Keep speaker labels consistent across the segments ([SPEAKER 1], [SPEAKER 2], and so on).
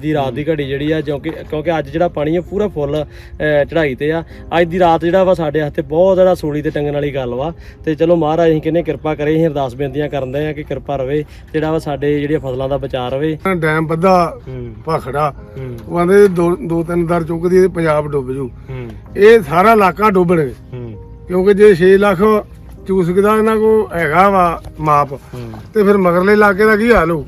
[SPEAKER 1] ਦੀ ਰਾਤ ਦੀ ਘੜੀ ਜਿਹੜੀ ਆ ਕਿਉਂਕਿ ਕਿਉਂਕਿ ਅੱਜ ਜਿਹੜਾ ਪਾਣੀ ਆ ਪੂਰਾ ਫੁੱਲ ਅਹ, ਚੜ੍ਹਾਈ ਤੇ ਆ। ਅੱਜ ਦੀ ਰਾਤ ਜਿਹੜਾ ਵਾ ਸਾਡੇ ਹੱਥੇ ਬਹੁਤ ਜਿਹੜਾ ਸੂਲੀ ਤੇ ਟੰਗਣ ਵਾਲੀ ਗੱਲ ਵਾ। ਤੇ ਚਲੋ ਮਹਾਰਾਜ ਅਸੀਂ ਕਿੰਨੇ ਕਿਰਪਾ ਕਰੇ ਅਸੀਂ ਅਰਦਾਸ ਬੇਨਤੀਆਂ ਕਰਦੇ ਆ ਕਿ ਕਿਰਪਾ ਰਵੇ ਜਿਹੜਾ ਵਾ ਸਾਡੇ ਜਿਹੜੀਆਂ ਫਸਲਾਂ ਦਾ ਬਚਾਅ ਰਵੇ।
[SPEAKER 2] ਡੈਮ ਵੱਧਾ ਭਾਖੜਾ। ਉਹ ਆਂਦੇ ਦੋ ਦੋ ਤਿੰਨ ਦਰ ਚੁੱਕਦੀ ਪੰਜਾਬ ਡੁੱਬ ਜੂ। ਇਹ ਸਾਰਾ ਇਲਾਕਾ ਡੁੱਬਣਗੇ
[SPEAKER 1] ਹੂੰ।
[SPEAKER 2] ਕਿਉਂਕਿ ਜੇ 6 ਲੱਖ ਚੂਸਕਦਾ ਇਹਨਾਂ ਕੋ ਹੈਗਾ ਵਾ ਮਾਪ ਤੇ ਫਿਰ ਮਗਰਲੇ ਇਲਾਕੇ ਦਾ ਕੀ ਹਾਲ ਹੂੰ।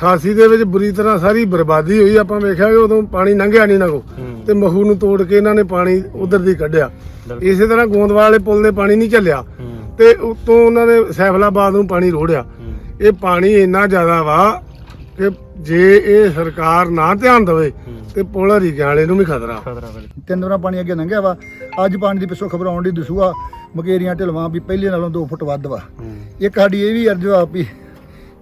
[SPEAKER 2] 88 ਦੇ ਵਿੱਚ ਬੁਰੀ ਤਰ੍ਹਾਂ ਸਾਰੀ ਬਰਬਾਦੀ ਹੋਈ ਆਪਾਂ ਵੇਖਿਆ ਕਿ ਉਦੋਂ ਪਾਣੀ ਲੰਘਿਆ ਨਹੀਂ ਨਾ ਕੋ ਤੇ ਮਖੂ ਨੂੰ ਤੋੜ ਕੇ ਇਹਨਾਂ ਨੇ ਪਾਣੀ ਉਧਰ ਦੀ ਕੱਢਿਆ। ਇਸੇ ਤਰ੍ਹਾਂ ਗੋਂਦਵਾਲ ਵਾਲੇ ਪੁਲ ਦੇ ਪਾਣੀ ਨਹੀਂ ਚੱਲਿਆ। ਤੇ ਉਤੋਂ ਉਹਨਾਂ ਨੇ ਸੈਫਲਾਬਾਦ ਨੂੰ ਪਾਣੀ ਰੋੜਿਆ। ਇਹ ਪਾਣੀ ਇੰਨਾ ਜ਼ਿਆਦਾ ਵਾ ਕਿ ਜੇ ਇਹ ਸਰਕਾਰ ਨਾ ਧਿਆਨ ਦੇਵੇ ਤੇ ਪੁਲ ਹਰੀਕਿਆਂ ਵਾਲੇ ਨੂੰ ਵੀ ਖਤਰਾ।
[SPEAKER 3] ਤਿੰਨ ਦਿਨਾਂ ਪਾਣੀ ਅੱਗੇ ਲੰਘਿਆ ਵਾ। ਅੱਜ ਪਾਣੀ ਦੀ ਪਿੱਛੋਂ ਖਬਰ ਆਉਣ ਦੀ ਦਸੂਆ ਮਕੇਰੀਆਂ ਢਲਵਾਂ ਵੀ ਪਹਿਲੇ ਨਾਲੋਂ 2 ਫੁੱਟ ਵੱਧ ਵਾ। ਇੱਕ ਸਾਡੀ ਇਹ ਵੀ ਅਰਜ਼ ਆ ਵੀ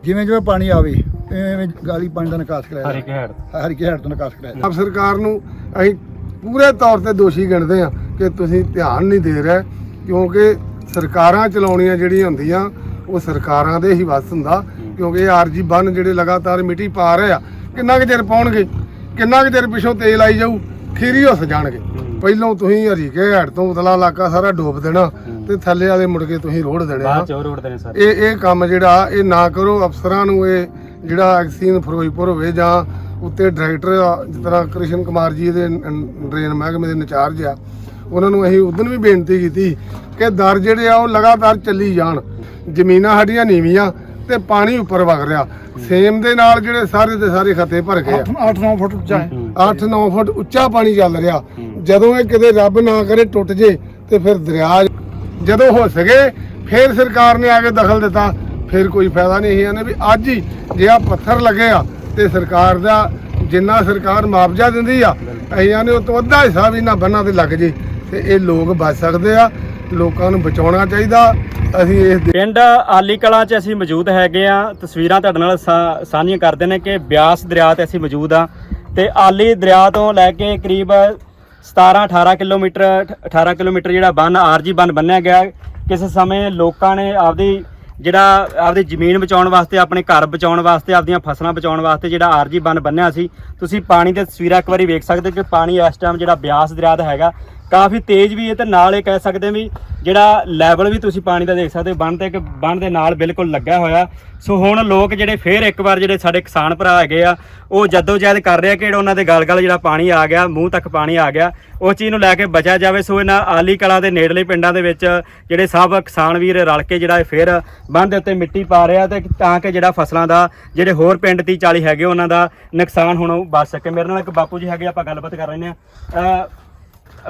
[SPEAKER 3] ਜਿਵੇਂ ਜਿਵੇਂ ਪਾਣੀ ਆਵੇ ਐਵੇਂ ਗਾਲੀ ਪਾਣੀ ਦਾ ਨਿਕਾਸ ਕਰਾਇਆ।
[SPEAKER 1] ਹਰੇ ਘੜ
[SPEAKER 3] ਹਰ ਕੇ ਹੈਡ ਤੋਂ ਨਿਕਾਸ ਕਰਾਇਆ।
[SPEAKER 2] ਆਪ ਸਰਕਾਰ ਨੂੰ ਅਸੀਂ ਪੂਰੇ ਤੌਰ ਤੇ ਦੋਸ਼ੀ ਗਿਣਦੇ ਆ ਕਿ ਤੁਸੀਂ ਧਿਆਨ ਨਹੀਂ ਦੇ ਰਹੇ ਕਿਉਂਕਿ ਸਰਕਾਰਾਂ ਚਲਾਉਣੀਆਂ ਜਿਹੜੀਆਂ ਹੁੰਦੀਆਂ ਉਹ ਸਰਕਾਰਾਂ ਦੇ ਹੀ ਵੱਸ ਹੁੰਦਾ ਕਿਉਂਕਿ ਇਹ ਆਰਜੀ ਬੰਨ ਜਿਹੜੇ ਲਗਾਤਾਰ ਮਿੱਟੀ ਪਾ ਰਹੇ ਆ ਕਿੰਨਾ ਕੁ ਚਿਰ ਪਾਉਣਗੇ? ਕਿੰਨਾ ਕੁ ਚਿਰ ਪਿਛੋਂ ਤੇਲ ਆਈ ਜਾਊ? ਖੀਰੀ ਹੁਸ ਜਾਣਗੇ। ਪਹਿਲਾਂ ਤੁਸੀਂ ਹਰੀਕੇ ਹੈਡ ਤੋਂ ਉਤਲਾ ਇਲਾਕਾ ਸਾਰਾ ਡੋਬ ਦੇਣਾ ਤੇ ਥੱਲੇ ਵਾਲੇ ਮੁੜ ਕੇ ਤੁਸੀਂ ਰੋੜ ਦੇਣੇ ਆ। ਇਹ ਇਹ ਕੰਮ ਜਿਹੜਾ ਇਹ ਨਾ ਕਰੋ ਅਫਸਰਾਂ ਨੂੰ ਇਹ ਜਿਹੜਾ ਐਕਸੀਨ ਫਿਰੋਜ਼ਪੁਰ ਹੋਵੇ ਜਾਂ ਉੱਤੇ ਡਾਇਰੈਕਟਰ ਜਿਸ ਤਰ੍ਹਾਂ ਕ੍ਰਿਸ਼ਨ ਕੁਮਾਰ ਜੀ ਦੇ ਡਰੇਨ ਮਹਿਕਮੇ ਦੇ ਇੰਚਾਰਜ ਆ ਉਹਨਾਂ ਨੂੰ ਅਸੀਂ ਉਦੋਂ ਵੀ ਬੇਨਤੀ ਕੀਤੀ ਕਿ ਦਰ ਜਿਹੜੇ ਆ ਉਹ ਲਗਾਤਾਰ ਚੱਲੀ ਜਾਣ। ਜ਼ਮੀਨਾਂ ਸਾਡੀਆਂ ਨੀਵੀਆਂ ਤੇ ਪਾਣੀ ਉੱਪਰ ਵਗ ਰਿਹਾ। ਸੇਮ ਦੇ ਨਾਲ ਜਿਹੜੇ ਸਾਰੇ ਦੇ ਸਾਰੇ ਖੱਤੇ ਭਰ ਗਏ ਆ।
[SPEAKER 3] 8-9 ਫੁੱਟ ਉੱਚਾ ਹੈ।
[SPEAKER 2] 8-9 ਫੁੱਟ ਉੱਚਾ ਪਾਣੀ ਚੱਲ ਰਿਹਾ। ਜਦੋਂ ਇਹ ਕਿਤੇ ਰੱਬ ਨਾ ਕਰੇ ਟੁੱਟ ਜੇ ਤੇ ਫਿਰ ਦਰਿਆ ਜਦੋਂ ਹੋ ਸਕੇ ਫਿਰ ਸਰਕਾਰ ਨੇ ਆ ਕੇ ਦਖਲ ਦਿੱਤਾ। ਫਿਰ ਕੋਈ ਫਾਇਦਾ ਨਹੀਂ ਇਹਨਾਂ ਵੀ ਅੱਜ ਹੀ ਜੇ ਆ ਪੱਥਰ ਲੱਗੇ ਆ ਤੇ ਸਰਕਾਰ ਦਾ ਜਿੰਨਾ ਸਰਕਾਰ ਮੁਆਵਜ਼ਾ ਦਿੰਦੀ ਆ ਅਸੀਂ ਨੇ ਉਹ ਤੋਂ ਅੱਧਾ ਹਿੱਸਾ ਵੀ ਨਾ ਬੰਨਾਂ ਤੇ ਲੱਗ ਜੇ। ਤੇ ਇਹ ਲੋਕ ਬਚ ਸਕਦੇ ਆ, ਲੋਕਾਂ ਨੂੰ ਬਚਾਉਣਾ ਚਾਹੀਦਾ। ਅਸੀਂ ਇਸ
[SPEAKER 1] ਪਿੰਡ ਆਲੀ ਕਲਾਂ 'ਚ ਅਸੀਂ ਮੌਜੂਦ ਹੈਗੇ ਆ। ਤਸਵੀਰਾਂ ਤੁਹਾਡੇ ਨਾਲ ਸਾ- ਸਾਂਝੀਆਂ ਕਰਦੇ ਨੇ ਕਿ ਬਿਆਸ ਦਰਿਆ ਤੇ ਅਸੀਂ ਮੌਜੂਦ ਆ। ਤੇ ਆਲੀ ਦਰਿਆ ਤੋਂ ਲੈ ਕੇ ਕਰੀਬ 17 18 ਕਿਲੋਮੀਟਰ 18 ਕਿਲੋਮੀਟਰ ਜਿਹੜਾ ਬੰਨ, ਆਰਜੀ ਬੰਨ ਬੰਨਿਆ ਗਿਆ। ਕਿਸੇ ਸਮੇਂ ਲੋਕਾਂ ਨੇ ਆਪਦੀ ਜਿਹੜਾ ਆਪਦੀ ਜ਼ਮੀਨ ਬਚਾਉਣ ਵਾਸਤੇ, ਆਪਣੇ ਘਰ ਬਚਾਉਣ ਵਾਸਤੇ, ਆਪਦੀਆਂ ਫਸਲਾਂ ਬਚਾਉਣ ਵਾਸਤੇ ਜਿਹੜਾ ਆਰਜੀ ਬੰਨ ਬੰਨਿਆ ਸੀ, ਤੁਸੀਂ ਪਾਣੀ ਦੇ ਤਸਵੀਰਾਂ ਇੱਕ ਵਾਰੀ ਵੇਖ ਸਕਦੇ ਹੋ ਕਿ ਪਾਣੀ ਇਸ ਟਾਈਮ ਜਿਹੜਾ ਬਿਆਸ ਦਰਿਆ ਦਾ ਹੈਗਾ ਕਾਫੀ ਤੇਜ਼ ਵੀ ਹੈ ਤੇ ਨਾਲ ਇਹ ਕਹਿ ਸਕਦੇ ਵੀ ਜਿਹੜਾ ਲੈਵਲ ਵੀ ਤੁਸੀਂ ਪਾਣੀ ਦਾ ਦੇਖ ਸਕਦੇ ਹੋ, ਬੰਨ ਤੇ ਇੱਕ ਬੰਨ ਦੇ ਨਾਲ ਬਿਲਕੁਲ ਲੱਗਾ ਹੋਇਆ। ਸੋ ਹੁਣ ਲੋਕ ਜਿਹੜੇ ਫੇਰ ਇੱਕ ਵਾਰ ਜਿਹੜੇ ਸਾਡੇ ਕਿਸਾਨ ਭਰਾ ਹੈਗੇ ਆ, ਉਹ ਜਦੋਜਹਿਦ ਕਰ ਰਹੇ ਆ ਕਿ ਜਿਹੜਾ ਉਹਨਾਂ ਦੇ ਗਲ ਗਲ ਜਿਹੜਾ ਪਾਣੀ ਆ ਗਿਆ, ਮੂੰਹ ਤੱਕ ਪਾਣੀ ਆ ਗਿਆ, ਉਹ ਚੀਜ਼ ਨੂੰ ਲੈ ਕੇ ਬਚਿਆ ਜਾਵੇ। ਸੋ ਇਹਨਾਂ ਆਲੀ ਕਲਾ ਦੇ ਨੇੜਲੇ ਪਿੰਡਾਂ ਦੇ ਵਿੱਚ ਜਿਹੜੇ ਸਭ ਕਿਸਾਨ ਵੀਰ ਰਲ ਕੇ ਜਿਹੜਾ ਇਹ ਫੇਰ ਬੰਨ ਦੇ ਉੱਤੇ ਮਿੱਟੀ ਪਾ ਰਿਹਾ ਤੇ ਤਾਂ ਕਿ ਜਿਹੜਾ ਫਸਲਾਂ ਦਾ, ਜਿਹੜੇ ਹੋਰ ਪਿੰਡ 30 40 ਹੈਗੇ ਉਹਨਾਂ ਦਾ ਨੁਕਸਾਨ ਹੁਣ ਉਹ ਬਚ ਸਕੇ। ਮੇਰੇ ਨਾਲ ਇੱਕ ਬਾਪੂ ਜੀ ਹੈਗੇ, ਆਪਾਂ ਗੱਲਬਾਤ ਕਰ ਰਹੇ ਹਾਂ।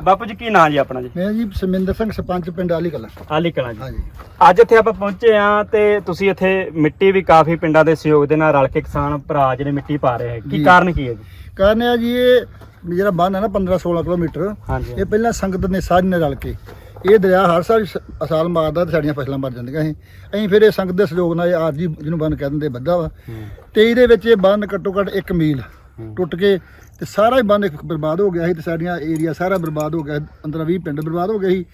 [SPEAKER 1] ਬਾਪੂ ਜੀ ਕੀ ਨਾਂ ਜੀ ਆਪਣਾ ਜੀ?
[SPEAKER 3] ਮੈਂ ਜੀ ਸਮਿੰਦਰ ਸਿੰਘ ਸਰਪੰਚ ਪਿੰਡ ਆਲੀ ਕਲਾਂ।
[SPEAKER 1] ਆਲੀ ਕਲਾਂ ਜੀ।
[SPEAKER 3] ਹਾਂਜੀ।
[SPEAKER 1] ਅੱਜ ਇੱਥੇ ਆਪਾਂ ਪਹੁੰਚੇ ਆ ਤੇ ਤੁਸੀਂ ਇੱਥੇ ਮਿੱਟੀ ਵੀ ਕਾਫੀ ਪਿੰਡਾਂ ਦੇ ਸਹਿਯੋਗ ਦੇ ਨਾਲ ਰਲ ਕੇ ਕਿਸਾਨ ਭਰਾ ਜਿਹੜੇ ਮਿੱਟੀ ਪਾ ਰਹੇ ਹੈ ਕੀ
[SPEAKER 3] ਜੀ।
[SPEAKER 1] ਕਾਰਨ ਕੀ ਹੈ ਜੀ?
[SPEAKER 3] ਕਾਰਨ ਇਹ ਆ ਜੀ ਇਹ ਜਿਹੜਾ ਬੰਨ ਹੈ ਨਾ 15 16 ਕਿਲੋਮੀਟਰ
[SPEAKER 1] ਹਾਂਜੀ।
[SPEAKER 3] ਇਹ ਪਹਿਲਾਂ ਸੰਗਤ ਨੇ ਸਾਰੀ ਨੇ ਰਲ ਕੇ ਇਹ ਦਰਿਆ ਹਰ ਸਾਲ ਸ- ਸਾਲ ਮਾਰਦਾ ਤੇ ਸਾਡੀਆਂ ਫਸਲਾਂ ਮਰ ਜਾਂਦੀਆਂ ਸੀ। ਅਸੀਂ ਫਿਰ ਇਹ ਸੰਗਤ ਦੇ ਸਹਿਯੋਗ ਨਾਲ ਇਹ ਆਰਜੀ ਜਿਹਨੂੰ ਬੰਨ ਕਹਿ ਦਿੰਦੇ ਬੱਧਾ ਵਾ। ਤੇ ਇਹਦੇ ਵਿੱਚ ਇਹ ਬੰਨ ਘੱਟੋ ਘੱਟ 1 ਮੀਲ। ਟੁੱਟ ਕੇ ਤੇ ਸਾਰਾ ਹੀ ਇੱਕ ਬਰਬਾਦ ਹੋ ਗਿਆ ਸੀ ਤੇ ਸਾਡੀਆਂ ਏਰੀਆ ਸਾਰਾ ਬਰਬਾਦ ਹੋ ਗਿਆ 15 20 ਪਿੰਡ ਬਰਬਾਦ ਹੋ ਗਏ ਸੀ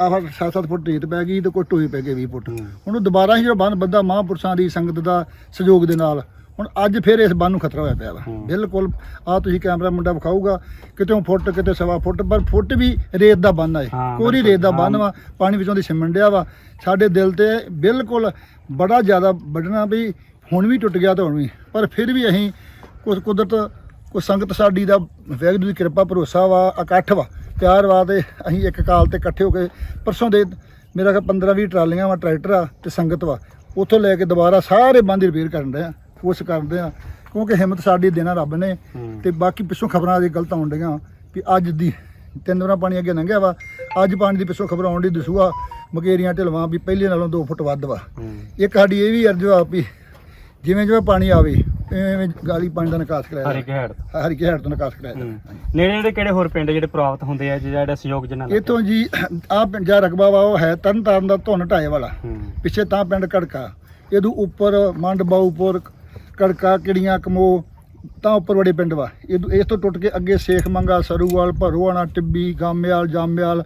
[SPEAKER 3] ਆਹ 7-7 ਫੁੱਟ ਰੇਤ ਪੈ ਗਈ ਤੇ ਕੋਈ ਟੋਏ ਪੈ ਗਏ 20 ਫੁੱਟ। ਹੁਣ ਉਹ ਦੁਬਾਰਾ ਹੀ ਜਿਹੜਾ ਬੰਨ ਬੱਧਾ ਮਹਾਂਪੁਰਸ਼ਾਂ ਦੀ ਸੰਗਤ ਦਾ ਸਹਿਯੋਗ ਦੇ ਨਾਲ ਹੁਣ ਅੱਜ ਫਿਰ ਇਸ ਬੰਨ ਨੂੰ ਖਤਰਾ ਹੋਇਆ ਪਿਆ ਵਾ। ਬਿਲਕੁਲ ਆ ਤੁਸੀਂ ਕੈਮਰਾ ਮੁੰਡਾ ਵਿਖਾਊਗਾ ਕਿਤੇ ਫੁੱਟ ਕਿਤੇ ਸਵਾ ਫੁੱਟ ਪਰ ਫੁੱਟ ਵੀ ਰੇਤ ਦਾ ਬੰਨ ਆ ਇਹ
[SPEAKER 1] ਹਾਂ,
[SPEAKER 3] ਕੋਰੀ। ਰੇਤ ਦਾ ਬੰਨ। ਵਾ ਪਾਣੀ ਵਿੱਚੋਂ ਦੀ ਸਿਮਣ ਡਿਆ ਵਾ ਸਾਡੇ ਦਿਲ ਤੇ ਬਿਲਕੁਲ ਬੜਾ ਜ਼ਿਆਦਾ ਵੱਢਣਾ ਵੀ ਹੁਣ ਵੀ ਟੁੱਟ ਗਿਆ ਤਾਂ ਹੁਣ ਵੀ ਪਰ ਫਿਰ ਵੀ ਅਸੀਂ ਕੁਝ ਕੁਦਰਤ ਕੁਝ ਸੰਗਤ ਸਾਡੀ ਦਾ ਵਾਹਿਗੁਰੂ ਦੀ ਕਿਰਪਾ ਭਰੋਸਾ ਵਾ ਇਕੱਠ ਵਾ ਪਿਆਰ ਵਾ ਤੇ ਅਸੀਂ ਇੱਕ ਕਾਲ ਤੇ ਇਕੱਠੇ ਹੋ ਕੇ ਪਰਸੋਂ ਦੇ ਮੇਰਾ ਕਿ 15 20 ਟਰਾਲੀਆਂ ਵਾ ਟਰੈਕਟਰ ਆ ਤੇ ਸੰਗਤ ਵਾ। ਉੱਥੋਂ ਲੈ ਕੇ ਦੁਬਾਰਾ ਸਾਰੇ ਬੰਦ ਰਿਪੇਅਰ ਕਰਨ ਦੇ ਆ ਕੋਸ਼ਿਸ਼ ਕਰਦੇ ਆ ਕਿਉਂਕਿ ਹਿੰਮਤ ਸਾਡੀ ਦੇਣਾ ਰੱਬ ਨੇ। ਤੇ ਬਾਕੀ ਪਿੱਛੋਂ ਖਬਰਾਂ ਅਜੇ ਗਲਤ ਆਉਣ ਡੀਆਂ ਵੀ ਅੱਜ ਦੀ ਤਿੰਨ ਦਿਨਾਂ ਪਾਣੀ ਅੱਗੇ ਲੰਘਿਆ ਵਾ ਅੱਜ ਪਾਣੀ ਦੀ ਪਿੱਛੋਂ ਖਬਰ ਆਉਣ ਦੀ ਦਸੂਆ ਮਕੇਰੀਆਂ ਢਲਵਾਂ ਵੀ ਪਹਿਲੇ ਨਾਲੋਂ 2 ਫੁੱਟ ਵੱਧ ਵਾ। ਇੱਕ ਸਾਡੀ ਇਹ ਵੀ ਅਰਜ਼ ਆ ਵੀ ਜਿਵੇਂ ਜਿਵੇਂ ਪਾਣੀ ਆਵੇ ਐਵੇਂ ਗਾਲੀ ਪਾਣੀ ਦਾ ਨਿਕਾਸ
[SPEAKER 1] ਹਰੇ
[SPEAKER 3] ਕਰਾਇਆ
[SPEAKER 1] ਘੜ
[SPEAKER 3] ਹਰ ਹੈਡ ਤੋਂ ਨਿਕਾਸ ਕਰਾਇਆ।
[SPEAKER 1] ਨੇੜੇ ਨੇੜੇ ਕਿਹੜੇ ਹੋਰ ਪਿੰਡ ਜਿਹੜੇ ਪ੍ਰਭਾਵਿਤ ਹੁੰਦੇ ਆ ਜਿਹੜਾ ਸਹਿਯੋਗ ਜਿਨ੍ਹਾਂ ਨਾਲ
[SPEAKER 3] ਇਥੋਂ ਜੀ ਆ ਪਿੰਡ ਜਾ ਰਕਬਾ ਵਾ ਉਹ ਹੈ ਤਰਨ ਤਾਰਨ ਦਾ ਧੁੰਨ ਢਾਏ ਵਾਲਾ।
[SPEAKER 1] ਹੂੰ,
[SPEAKER 3] ਪਿੱਛੇ ਤਾਂ ਪਿੰਡ ਕੜਕਾ। ਇਹਦੂ ਉੱਪਰ ਮੰਡ ਬਾਊਪੁਰ ਕੜਕਾ ਕਿੜੀਆਂ ਕਮੋ ਤਾਂ ਉੱਪਰ ਬੜੇ ਪਿੰਡ ਵਾ। ਇਹਦੂ ਇਸ ਤੋਂ ਟੁੱਟ ਕੇ ਅੱਗੇ ਸੇਖ ਮੰਗਾ ਸਰੂਵਾਲ ਭਰੋਆਣਾ ਟਿੱਬੀ ਗਾਮਿਆਲ ਜਾਮਿਆਲ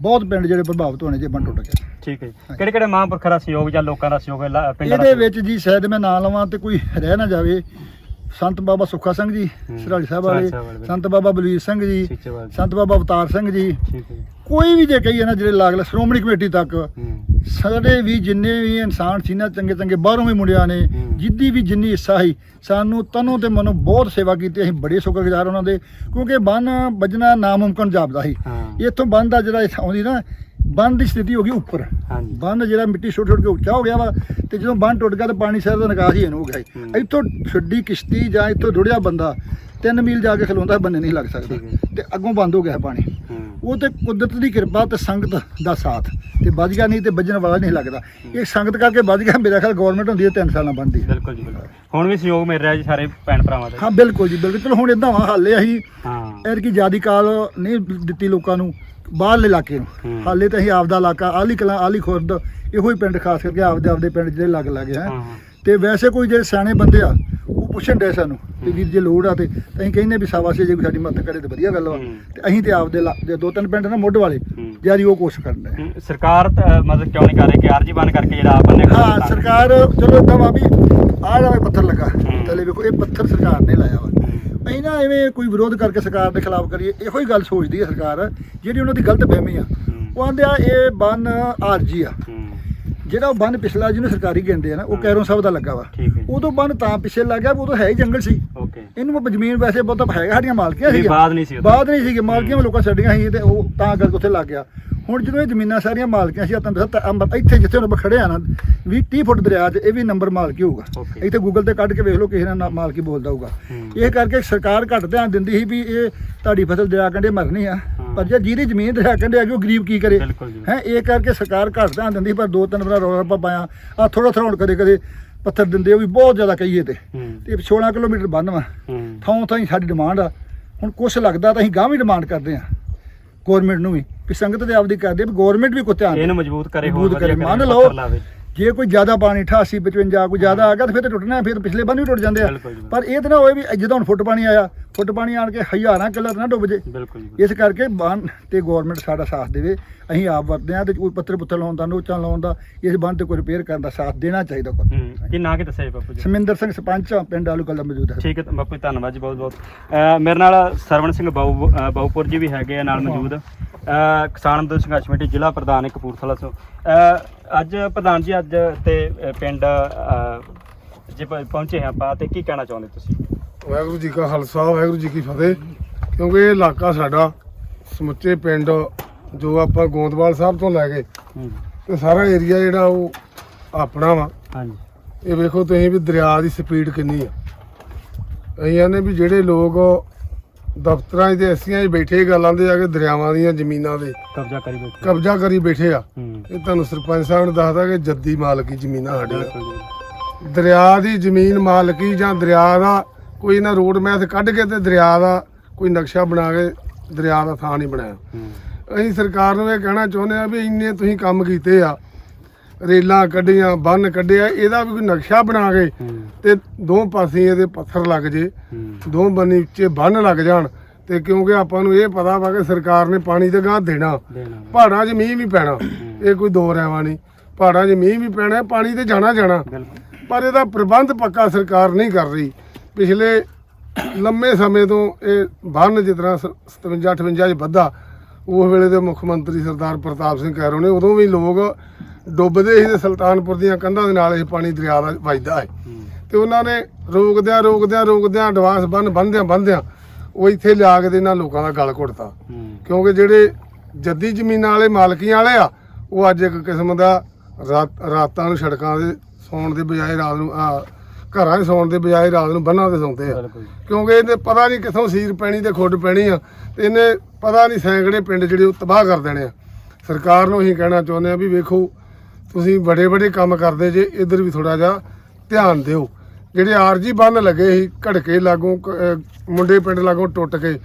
[SPEAKER 3] ਬਹੁਤ ਪਿੰਡ ਜਿਹੜੇ ਪ੍ਰਭਾਵਿਤ ਹੋਣੇ ਜੇ ਬਣ ਟੁੱਟ ਗਏ।
[SPEAKER 1] ਠੀਕ ਹੈ ਜੀ। ਕਿਹੜੇ ਕਿਹੜੇ ਮਹਾਂਪੁਰਖਾਂ ਦਾ ਸਹਿਯੋਗ ਜਾਂ ਲੋਕਾਂ ਦਾ ਸਹਿਯੋਗ ਲਾ- ਪਿੰਡਾਂ ਦਾ
[SPEAKER 3] ਇਹਦੇ
[SPEAKER 1] ਸਹਿਯੋਗ?
[SPEAKER 3] ਵਿੱਚ ਜੀ ਸ਼ਾਇਦ ਮੈਂ ਨਾਂ ਲਵਾਂ ਤੇ ਕੋਈ ਰਹਿ ਨਾ ਜਾਵੇ। ਸੰਤ ਬਾਬਾ ਸੁੱਖਾ ਸਿੰਘ ਜੀ
[SPEAKER 1] ਹੂੰ।
[SPEAKER 3] ਸਰਾਲੀ ਸਾਹਿਬ ਵਾਲੇ। ਸੰਤ ਬਾਬਾ ਬਲਵੀਰ ਸਿੰਘ ਜੀ ਸੰਤ ਬਾਬਾ ਅਵਤਾਰ ਸਿੰਘ ਜੀ। ਕੋਈ ਵੀ ਜੇ ਕਹੀਏ ਨਾ ਜਿਹੜੇ ਲਾਗਲੇ ਸ਼੍ਰੋਮਣੀ ਕਮੇਟੀ ਤੱਕ ਸਾਡੇ ਵੀ ਜਿੰਨੇ ਵੀ ਇਨਸਾਨ ਸੀ ਨਾ ਚੰਗੇ ਚੰਗੇ ਬਾਹਰੋਂ ਵੀ ਮੁੰਡਿਆਂ ਨੇ। ਜਿੱਦੀ ਵੀ ਜਿੰਨੀ ਹਿੱਸਾ ਸੀ ਸਾਨੂੰ ਤਨੋਂ ਤੇ ਮਨੋਂ ਬਹੁਤ ਸੇਵਾ ਕੀਤੀ ਅਸੀਂ ਬੜੇ ਸ਼ੁਕਰਗੁਜ਼ਾਰ ਉਹਨਾਂ ਦੇ ਕਿਉਂਕਿ ਬੰਨ ਵੱਜਣਾ ਨਾਮੁਮਕਨ ਜਾਪਦਾ ਸੀ ਇੱਥੋਂ ਬੰਨ ਦਾ ਜਿਹੜਾ ਆਉਂਦੀ ਨਾ ਬੰਨ ਦੀ ਸਥਿਤੀ ਹੋ ਗਈ ਉੱਪਰ।
[SPEAKER 1] ਹਾਂਜੀ।
[SPEAKER 3] ਬੰਨ ਜਿਹੜਾ ਮਿੱਟੀ ਛੋਟ ਛੋਟ ਕੇ ਉੱਚਾ ਹੋ ਗਿਆ ਵਾ ਤੇ ਜਦੋਂ ਬੰਨ ਟੁੱਟ ਗਿਆ ਤਾਂ ਪਾਣੀ ਸਿਰ ਦਾ ਨਿਕਾਸ ਹੀ ਇਹਨੂੰ ਹੋ ਗਿਆ। ਇੱਥੋਂ ਛੱਡੀ ਕਿਸ਼ਤੀ ਜਾਂ ਇੱਥੋਂ ਰੁੜਿਆ ਬੰਦਾ 3 ਮੀਲ ਜਾ ਕੇ ਖਲੋਂਦਾ ਬੰਨੇ ਨਹੀਂ ਲੱਗ ਸਕਦਾ। ਤੇ ਅੱਗੋਂ ਬੰਦ ਹੋ ਗਿਆ ਪਾਣੀ। ਉਹ ਤੇ ਕੁਦਰਤ ਦੀ ਕਿਰਪਾ ਤੇ ਸੰਗਤ ਦਾ ਸਾਥ। ਤੇ ਵੱਜ ਗਿਆ ਨਹੀਂ ਤੇ ਵੱਜਣ ਵਾਲਾ ਨਹੀਂ ਲੱਗਦਾ। ਇਹ ਸੰਗਤ ਕਰਕੇ ਵੱਜ ਗਿਆ ਮੇਰਾ ਖਿਆਲ ਗਵਰਨਮੈਂਟ ਹੁੰਦੀ ਹੈ 3 ਸਾਲਾਂ ਬੰਦੀ
[SPEAKER 1] ਬਿਲਕੁਲ ਜੀ ਬਿਲਕੁਲ। ਹੁਣ ਵੀ ਸਹਿਯੋਗ ਮਿਲ ਰਿਹਾ ਜੀ ਸਾਰੇ ਭੈਣ ਭਰਾਵਾਂ ਦਾ।
[SPEAKER 3] ਹਾਂ ਬਿਲਕੁਲ ਜੀ ਬਿਲਕੁਲ। ਹੁਣ ਇਦਾਂ ਵਾ ਹਾਲੇ ਅਸੀਂ
[SPEAKER 1] ਹਾਂ।
[SPEAKER 3] ਐਰ ਕੀ ਜਿਆਦੀ ਕਾਲ ਨਹੀਂ ਦਿੱਤੀ ਲੋਕਾਂ ਨੂੰ। ਬਾਹਰਲੇ ਇਲਾਕੇ ਨੂੰ। ਹਾਲੇ ਤਾਂ ਅਸੀਂ ਆਪਦਾ ਇਲਾਕਾ ਆਲੀ ਕਲਾਂ ਆਲੀ ਖੁਰਦ ਇਹੋ ਹੀ ਪਿੰਡ ਖਾਸ ਕਰਕੇ ਆਪਦੇ ਆਪਦੇ ਪਿੰਡ ਜਿਹੜੇ ਲੱਗ ਲੱਗੇ ਹੈ ਤੇ ਵੈਸੇ ਕੋਈ ਜਿਹੜੇ ਸਿਆਣੇ ਬੰਦੇ ਆ ਉਹ ਪੁੱਛਣ ਦੇ ਸਾਨੂੰ ਵੀ ਵੀਰ ਜੇ ਲੋੜ ਆ ਤੇ ਤਾਂ ਅਸੀਂ ਕਹਿੰਦੇ ਵੀ ਸਾਵਾਸੇ ਜੇ ਕੋਈ ਸਾਡੀ ਮਦਦ ਕਰੇ ਤੇ ਵਧੀਆ ਗੱਲ ਵਾ। ਤੇ ਅਸੀਂ ਤੇ ਆਪਦੇ ਲਾ- ਦੇ ਤਿੰਨ ਪਿੰਡ ਨਾ ਮੁੱਢ ਵਾਲੇ। ਜਿਆਦੀ ਉਹ ਕੋਸ਼ਿਸ਼ ਕਰਨ ਦੇ
[SPEAKER 1] ਹੂੰ, ਸਰਕਾਰ ਤਾਂ, ਮਤਲਬ ਕਿਉਂ ਨਹੀਂ ਕਰ ਰਹੀ ਕਿ ਆਰਜੀ ਬਣ ਕਰਕੇ ਜਿਹੜਾ ਆਪਾਂ ਨੇ
[SPEAKER 3] ਹਾਂ ਸਰਕਾਰ ਚਲੋ ਏਦਾਂ ਵਾ ਵੀ ਆਹ ਜਿਹੜਾ ਪੱਥਰ ਲੱਗਾ। ਥੱਲੇ ਵੇਖੋ ਇਹ ਪੱਥਰ ਸਰਕਾਰ ਨੇ ਲਾਇਆ ਅਸੀਂ ਨਾ ਐਵੇਂ ਕੋਈ ਵਿਰੋਧ ਕਰਕੇ ਸਰਕਾਰ ਦੇ ਖਿਲਾਫ ਕਰੀਏ ਇਹੋ ਹੀ ਗੱਲ ਸੋਚਦੀ ਹੈ ਸਰਕਾਰ ਜਿਹੜੀ ਉਹਨਾਂ ਦੀ ਗਲਤ ਫਹਿਮੀ ਆ। ਉਹ ਆਂਦੇ ਆ ਇਹ ਬੰਨ ਆਰਜੀ ਆ। ਜਿਹੜਾ ਉਹ ਬੰਨ ਪਿਛਲਾ ਜਿਹਨੂੰ ਸਰਕਾਰੀ ਕਹਿੰਦੇ ਆ ਨਾ ਉਹ। ਕੈਰੋਂ ਸਾਹਿਬ ਦਾ ਲੱਗਾ ਵਾ। ਉਦੋਂ ਬੰਨ ਤਾਂ ਪਿੱਛੇ ਲੱਗ ਗਿਆ ਵੀ ਉਦੋਂ ਹੈ ਹੀ ਜੰਗਲ ਸੀ। ਇਹਨੂੰ ਜ਼ਮੀਨ ਵੈਸੇ ਬਹੁਤਾ ਹੈਗਾ ਸਾਡੀਆਂ ਮਾਲਕੀਆਂ ਸੀ
[SPEAKER 1] ਬਾਅਦ ਨਹੀਂ ਸੀ।
[SPEAKER 3] ਬਾਅਦ ਨਹੀਂ ਸੀਗੇ ਮਾਲਕੀਆਂ ਲੋਕਾਂ ਛੱਡੀਆਂ ਸੀ ਤੇ ਉਹ ਤਾਂ ਕਰਕੇ ਉੱਥੇ ਲੱਗ ਗਿਆ। ਹੁਣ ਜਦੋਂ ਇਹ ਜ਼ਮੀਨਾਂ ਸਾਰੀਆਂ ਮਾਲਕੀਆਂ ਸੀ ਤਾਂ ਦੱਸਤਾ ਅੰਬ- ਇੱਥੇ ਜਿੱਥੇ ਹੁਣ ਖੜੇ ਆ ਨਾ 20 30 ਫੁੱਟ ਦਰਿਆ 'ਚ ਇਹ ਵੀ ਨੰਬਰ ਮਾਲਕੀ ਹੋਊਗਾ. ਇੱਥੇ ਗੂਗਲ ਤੇ ਕੱਢ ਕੇ ਵੇਖ ਲਓ ਕਿਸੇ ਨਾਲ ਮਾਲਕੀ ਬੋਲਦਾ ਹੋਊਗਾ। ਇਹ ਕਰਕੇ ਸਰਕਾਰ ਘੱਟ ਧਿਆਨ ਦਿੰਦੀ ਸੀ ਵੀ ਇਹ ਤੁਹਾਡੀ ਫਸਲ ਦਰਿਆ ਕੰਢੇ ਮਰਨੀ ਆ। ਪਰ ਜੇ ਜਿਹਦੀ ਜ਼ਮੀਨ ਦਰਿਆ ਕੰਢੇ ਆ ਗਈ ਉਹ ਗਰੀਬ ਕੀ ਕਰੇ। ਹੈ ਇਹ ਕਰਕੇ ਸਰਕਾਰ ਘੱਟ ਧਿਆਨ ਦਿੰਦੀ ਪਰ ਦੋ ਤਿੰਨ ਵਾਰ ਰੌਲਾ ਰੱਪਾ ਪਾਇਆ। ਆ ਥੋੜਾ ਥੋੜਾ ਹੁਣ ਕਦੇ ਕਦੇ ਪੱਥਰ ਦਿੰਦੇ ਉਹ ਵੀ ਬਹੁਤ ਜ਼ਿਆਦਾ ਕਹੀਏ ਤੇ। ਤੇ 16 ਕਿਲੋਮੀਟਰ ਬੰਨ ਵਾ। ਥਾਂ ਥਾਂ ਹੀ ਸਾਡੀ ਡਿਮਾਂਡ ਆ। ਹੁਣ ਕੁਛ ਲੱਗਦਾ ਤਾਂ ਅਸੀਂ ਗਾਂ ਵੀ ਡਿਮਾਂਡ ਕਰਦੇ ਆ। ਗਵਰਨਮੈਂਟ ਨੂੰ ਵੀ। ਵੀ ਸੰਗਤ ਦੇ ਆਪਦੀ ਕਰਦੇ ਵੀ ਗਵਰਨਮੈਂਟ ਵੀ ਕੋਈ ਧਿਆਨ
[SPEAKER 1] ਇਹਨੂੰ ਮਜ਼ਬੂਤ ਕਰੇ ਹੋਰ
[SPEAKER 3] ਮਜ਼ਬੂਤ ਕਰੇ। ਮੰਨ ਲਓ। ਜੇ ਕੋਈ ਜ਼ਿਆਦਾ ਪਾਣੀ 88 55 ਕੋਈ ਜ਼ਿਆਦਾ ਆ ਗਿਆ ਤਾਂ ਫਿਰ ਤੇ ਟੁੱਟਣਾ ਫਿਰ ਪਿਛਲੇ ਬੰਨ ਵੀ ਟੁੱਟ ਜਾਂਦੇ ਆ। ਪਰ ਇਹ ਤਾਂ ਨਾ ਹੋਏ ਵੀ ਜਦੋਂ ਹੁਣ ਫੁੱਟ ਪਾਣੀ ਆਇਆ ਫੁੱਟ ਪਾਣੀ ਆਣ ਕੇ ਹਜ਼ਾਰਾਂ ਕਿੱਲਾ ਤਾਂ ਨਾ ਡੁੱਬ ਜੇ। ਇਸ ਕਰਕੇ ਬੰਨ ਤੇ ਗਵਰਨਮੈਂਟ ਸਾਡਾ ਸਾਥ ਦੇਵੇ। ਅਸੀਂ ਆਪ ਵਰਤਦੇ ਆ ਤੇ ਕੋਈ ਪੱਤਰ ਪੁੱਤਰ ਲਾਉਣ ਦਾ ਨੋਚਾਂ ਲਾਉਣ ਦਾ ਇਸ ਬੰਨ ਤੇ ਕੋਈ ਰਿਪੇਅਰ ਕਰਨ ਦਾ ਸਾਥ ਦੇਣਾ ਚਾਹੀਦਾ ਕੋਈ।
[SPEAKER 1] ਕੀ ਨਾਂ ਕੀ ਦੱਸਿਆ ਬਾਪੂ ਜੀ?
[SPEAKER 3] ਸਮਿੰਦਰ ਸਿੰਘ ਸਰਪੰਚ ਪਿੰਡ ਆਲੂ ਕਲਾ ਮੌਜੂਦ ਹੈ।
[SPEAKER 1] ਠੀਕ ਹੈ ਬਾਪੂ ਧੰਨਵਾਦ ਜੀ ਬਹੁਤ ਬਹੁਤ ਮੇਰੇ ਨਾਲ ਸਰਵਣ ਸਿੰਘ ਬਾਊਪੁਰ ਜੀ ਵੀ ਹੈਗੇ ਆ ਨਾਲ ਮੌਜੂਦ। ਕਿਸਾਨ ਅੰਦੋਲਨ ਸੰਘਰਸ਼ ਕਮੇਟੀ ਜ਼ਿਲ੍ਹਾ ਪ੍ਰਧਾਨ ਕਪੂਰਥਲਾ ਤੋਂ। ਅੱਜ ਪ੍ਰਧਾਨ ਜੀ ਅੱਜ ਤੇ ਪਿੰਡ ਜੇ ਪਹੁੰਚੇ ਹਾਂ ਆਪਾਂ ਤੇ ਕੀ ਕਹਿਣਾ ਚਾਹੁੰਦੇ ਤੁਸੀਂ?
[SPEAKER 2] ਵਾਹਿਗੁਰੂ ਜੀ ਕਾ ਖਾਲਸਾ ਵਾਹਿਗੁਰੂ ਜੀ ਕੀ ਫਤਿਹ। ਕਿਉਂਕਿ ਇਹ ਇਲਾਕਾ ਸਾਡਾ ਸਮੁੱਚੇ ਪਿੰਡ ਜੋ ਆਪਾਂ ਗੋਂਦਵਾਲ ਸਾਹਿਬ ਤੋਂ ਲੈ ਕੇ ਤੇ ਸਾਰਾ ਏਰੀਆ ਜਿਹੜਾ ਉਹ ਆਪਣਾ ਵਾ।
[SPEAKER 1] ਹਾਂਜੀ।
[SPEAKER 2] ਇਹ ਵੇਖੋ ਤੁਸੀਂ ਵੀ ਦਰਿਆ ਦੀ ਸਪੀਡ ਕਿੰਨੀ ਆ। ਅਸੀਂ ਆਨੇ ਵੀ ਜਿਹੜੇ ਲੋਕ ਦਫ਼ਤਰਾਂ 'ਚ ਤੇ ਐਸੀਆਂ 'ਚ ਬੈਠੇ ਗੱਲਾਂ ਦੇ ਆ ਕੇ ਦਰਿਆਵਾਂ ਦੀਆਂ ਜ਼ਮੀਨਾਂ ਦੇ।
[SPEAKER 1] ਕਬਜ਼ਾ ਕਰੀ ਬੈਠੇ।
[SPEAKER 2] ਕਬਜ਼ਾ ਕਰੀ ਬੈਠੇ ਆ।
[SPEAKER 1] ਹੂੰ।
[SPEAKER 2] ਇਹ ਤੁਹਾਨੂੰ ਸਰਪੰਚ ਸਾਹਿਬ ਨੇ ਦੱਸਦਾ ਕਿ ਜੱਦੀ ਮਾਲਕੀ ਜ਼ਮੀਨਾਂ ਸਾਡੀਆਂ।
[SPEAKER 1] ਬਿਲਕੁਲ ਜੀ।
[SPEAKER 2] ਦਰਿਆ ਦੀ ਜ਼ਮੀਨ ਮਾਲਕੀ ਜਾਂ ਦਰਿਆ ਦਾ ਕੋਈ ਨਾ ਰੋਡ ਮੈਥ ਕੱਢ ਕੇ ਤੇ ਦਰਿਆ ਦਾ ਕੋਈ ਨਕਸ਼ਾ ਬਣਾ ਕੇ ਦਰਿਆ ਦਾ ਥਾਂ ਨਹੀਂ ਬਣਾਇਆ।
[SPEAKER 1] ਹੂੰ।
[SPEAKER 2] ਅਸੀਂ ਸਰਕਾਰ ਨੂੰ ਇਹ ਕਹਿਣਾ ਚਾਹੁੰਦੇ ਆ ਵੀ ਇੰਨੇ ਤੁਸੀਂ ਕੰਮ ਕੀਤੇ ਆ ਰੇਲਾਂ ਕੱਢੀਆਂ ਬੰਨ ਕੱਢਿਆ ਇਹਦਾ ਵੀ ਕੋਈ ਨਕਸ਼ਾ ਬਣਾ ਕੇ ਤੇ ਦੋ ਪਾਸੇ ਇਹਦੇ ਪੱਥਰ ਲੱਗ ਜੇ। ਦੋ ਬੰਨੇ ਉੱਚੇ ਬੰਨ ਲੱਗ ਜਾਣ ਤੇ ਕਿਉਂਕਿ ਆਪਾਂ ਨੂੰ ਇਹ ਪਤਾ ਵਾ ਕਿ ਸਰਕਾਰ ਨੇ ਪਾਣੀ ਤੇ ਗਾਂ ਦੇਣਾ। ਪਹਾੜਾਂ 'ਚ ਮੀਂਹ ਵੀ ਪੈਣਾ। ਇਹ ਕੋਈ ਦੋ ਰਹਿਵਾ ਨਹੀਂ। ਪਹਾੜਾਂ 'ਚ ਮੀਂਹ ਵੀ ਪੈਣਾ ਪਾਣੀ ਤੇ ਜਾਣਾ ਜਾਣਾ। ਪਰ ਇਹਦਾ ਪ੍ਰਬੰਧ ਪੱਕਾ ਸਰਕਾਰ ਨਹੀਂ ਕਰ ਰਹੀ। ਪਿਛਲੇ ਲੰਮੇ ਸਮੇਂ ਤੋਂ ਇਹ ਬੰਨ ਜਿਸ ਤਰ੍ਹਾਂ 57 58 ਚ ਵੱਧਾ ਉਸ ਵੇਲੇ ਦੇ ਮੁੱਖ ਮੰਤਰੀ ਸਰਦਾਰ ਪ੍ਰਤਾਪ ਸਿੰਘ ਕੈਰੋਂ ਨੇ, ਉਦੋਂ ਵੀ ਲੋਕ ਡੁੱਬਦੇ ਸੀ ਤੇ ਸੁਲਤਾਨਪੁਰ ਦੀਆਂ ਕੰਧਾਂ ਦੇ ਨਾਲ ਇਹ ਪਾਣੀ ਦਰਿਆ ਦਾ ਵੱਜਦਾ ਹੈ।
[SPEAKER 1] ਹੂੰ
[SPEAKER 2] ਤੇ ਉਹਨਾਂ ਨੇ ਰੋਕਦਿਆਂ ਰੋਕਦਿਆਂ ਰੋਕਦਿਆਂ ਐਡਵਾਂਸ ਬੰਨ ਬੰਨਦਿਆਂ ਬੰਨਦਿਆਂ ਉਹ ਇੱਥੇ ਲਿਆ ਕੇ ਤੇ ਇਹਨਾਂ ਲੋਕਾਂ ਦਾ ਗਲ ਘੁੱਟਤਾ। ਕਿਉਂਕਿ ਜਿਹੜੇ ਜੱਦੀ ਜ਼ਮੀਨਾਂ ਵਾਲੇ, ਮਾਲਕੀਆਂ ਵਾਲੇ ਆ, ਉਹ ਅੱਜ ਇੱਕ ਕਿਸਮ ਦਾ ਰਾਤ- ਰਾਤਾਂ ਨੂੰ ਸੜਕਾਂ ਦੇ ਸੌਣ ਦੇ ਬਜਾਏ ਰਾਤ ਨੂੰ ਘਰਾਂ 'ਚ ਸੌਣ ਦੇ ਬਜਾਏ ਰਾਤ ਨੂੰ ਬੰਨਾਂ ਤੇ ਸੌਂਦੇ ਆ।
[SPEAKER 1] ਬਿਲਕੁਲ।
[SPEAKER 2] ਕਿਉਂਕਿ ਇਹਨੇ ਪਤਾ ਨਹੀਂ ਕਿੱਥੋਂ ਸੀਰ ਪੈਣੀ ਤੇ ਖੁੱਡ ਪੈਣੀ ਆ ਤੇ ਇਹਨੇ ਪਤਾ ਨਹੀਂ ਸੈਂਕੜੇ ਪਿੰਡ ਜਿਹੜੇ ਉਹ ਤਬਾਹ ਕਰ ਦੇਣੇ ਆ। ਸਰਕਾਰ ਨੂੰ ਅਸੀਂ ਕਹਿਣਾ ਚਾਹੁੰਦੇ ਆ ਵੀ ਵੇਖੋ ਤੁਸੀਂ ਬੜੇ ਬੜੇ ਕੰਮ ਕਰਦੇ ਜੇ ਇਧਰ ਵੀ ਥੋੜਾ ਜਿਹਾ ਧਿਆਨ ਦਿਓ। ਜਿਹੜੇ ਆਰਜੀ ਬੰਨ ਲੱਗੇ ਸੀ ਘੜਕੇ ਲਾਗੋਂ ਮੁੰਡੇ ਪਿੰਡ ਲਾਗੋਂ ਟੁੱਟ ਕੇ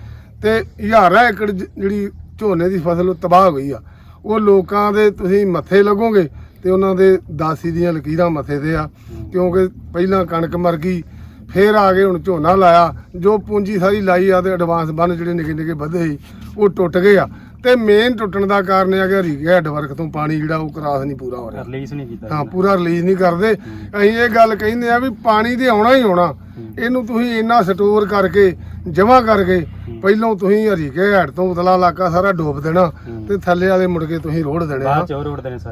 [SPEAKER 2] ਤੇ ਹਜ਼ਾਰਾਂ ਏਕੜ ਜਿਹੜੀ ਝੋਨੇ ਦੀ ਫਸਲ ਤਬਾਹ ਹੋ ਗਈ ਆ। ਉਹ ਲੋਕਾਂ ਦੇ ਤੁਸੀਂ ਮੱਥੇ ਲੱਗੋਗੇ ਤੇ ਉਹਨਾਂ ਦੇ ਦਾਸੀ ਦੀਆਂ ਲਕੀਰਾਂ ਮੱਥੇ ਤੇ ਆ। ਕਿਉਂਕਿ ਪਹਿਲਾਂ ਕਣਕ ਮਰ ਗਈ ਫੇਰ ਆ ਗਏ ਹੁਣ ਝੋਨਾ ਲਾਇਆ। ਜੋ ਪੂੰਜੀ ਸਾਰੀ ਲਾਈ ਆ ਤੇ ਐਡਵਾਂਸ ਬੰਨ ਜਿਹੜੇ ਨਿੱਕੇ ਨਿੱਕੇ ਵਧੇ ਸੀ ਉਹ ਟੁੱਟ ਗਏ ਆ। ਤੇ ਮੇਨ ਟੁੱਟਣ ਦਾ ਕਾਰਨ ਇਹ ਆ ਕਿ ਹੈੱਡ ਵਰਕ ਤੋਂ ਪਾਣੀ ਜਿਹੜਾ ਉਹ ਕਰਾਸ ਨਹੀਂ ਪੂਰਾ ਹੋ ਰਿਹਾ।
[SPEAKER 1] ਰਿਲੀਜ਼ ਨਹੀਂ ਕੀਤਾ
[SPEAKER 2] ਹਾਂ ਪੂਰਾ ਰਿਲੀਜ਼ ਨਹੀਂ ਕਰਦੇ। ਅਸੀਂ ਇਹ ਗੱਲ ਕਹਿੰਦੇ ਆ ਵੀ ਪਾਣੀ ਤੇ ਆਉਣਾ ਹੀ ਆਉਣਾ। ਇਹਨੂੰ ਤੁਸੀਂ ਇੰਨਾ ਸਟੋਰ ਕਰਕੇ ਜਮ੍ਹਾਂ ਕਰਕੇ ਪਹਿਲਾਂ ਤੁਸੀਂ ਹਰੀਕੇ ਹੈੱਡ ਤੋਂ ਉਤਲਾ ਇਲਾਕਾ ਸਾਰਾ ਡੋਬ ਦੇਣਾ ਤੇ ਥੱਲੇ ਵਾਲੇ ਮੁੜ ਕੇ ਤੁਸੀਂ ਰੋੜ ਦੇਣੇ ਆ।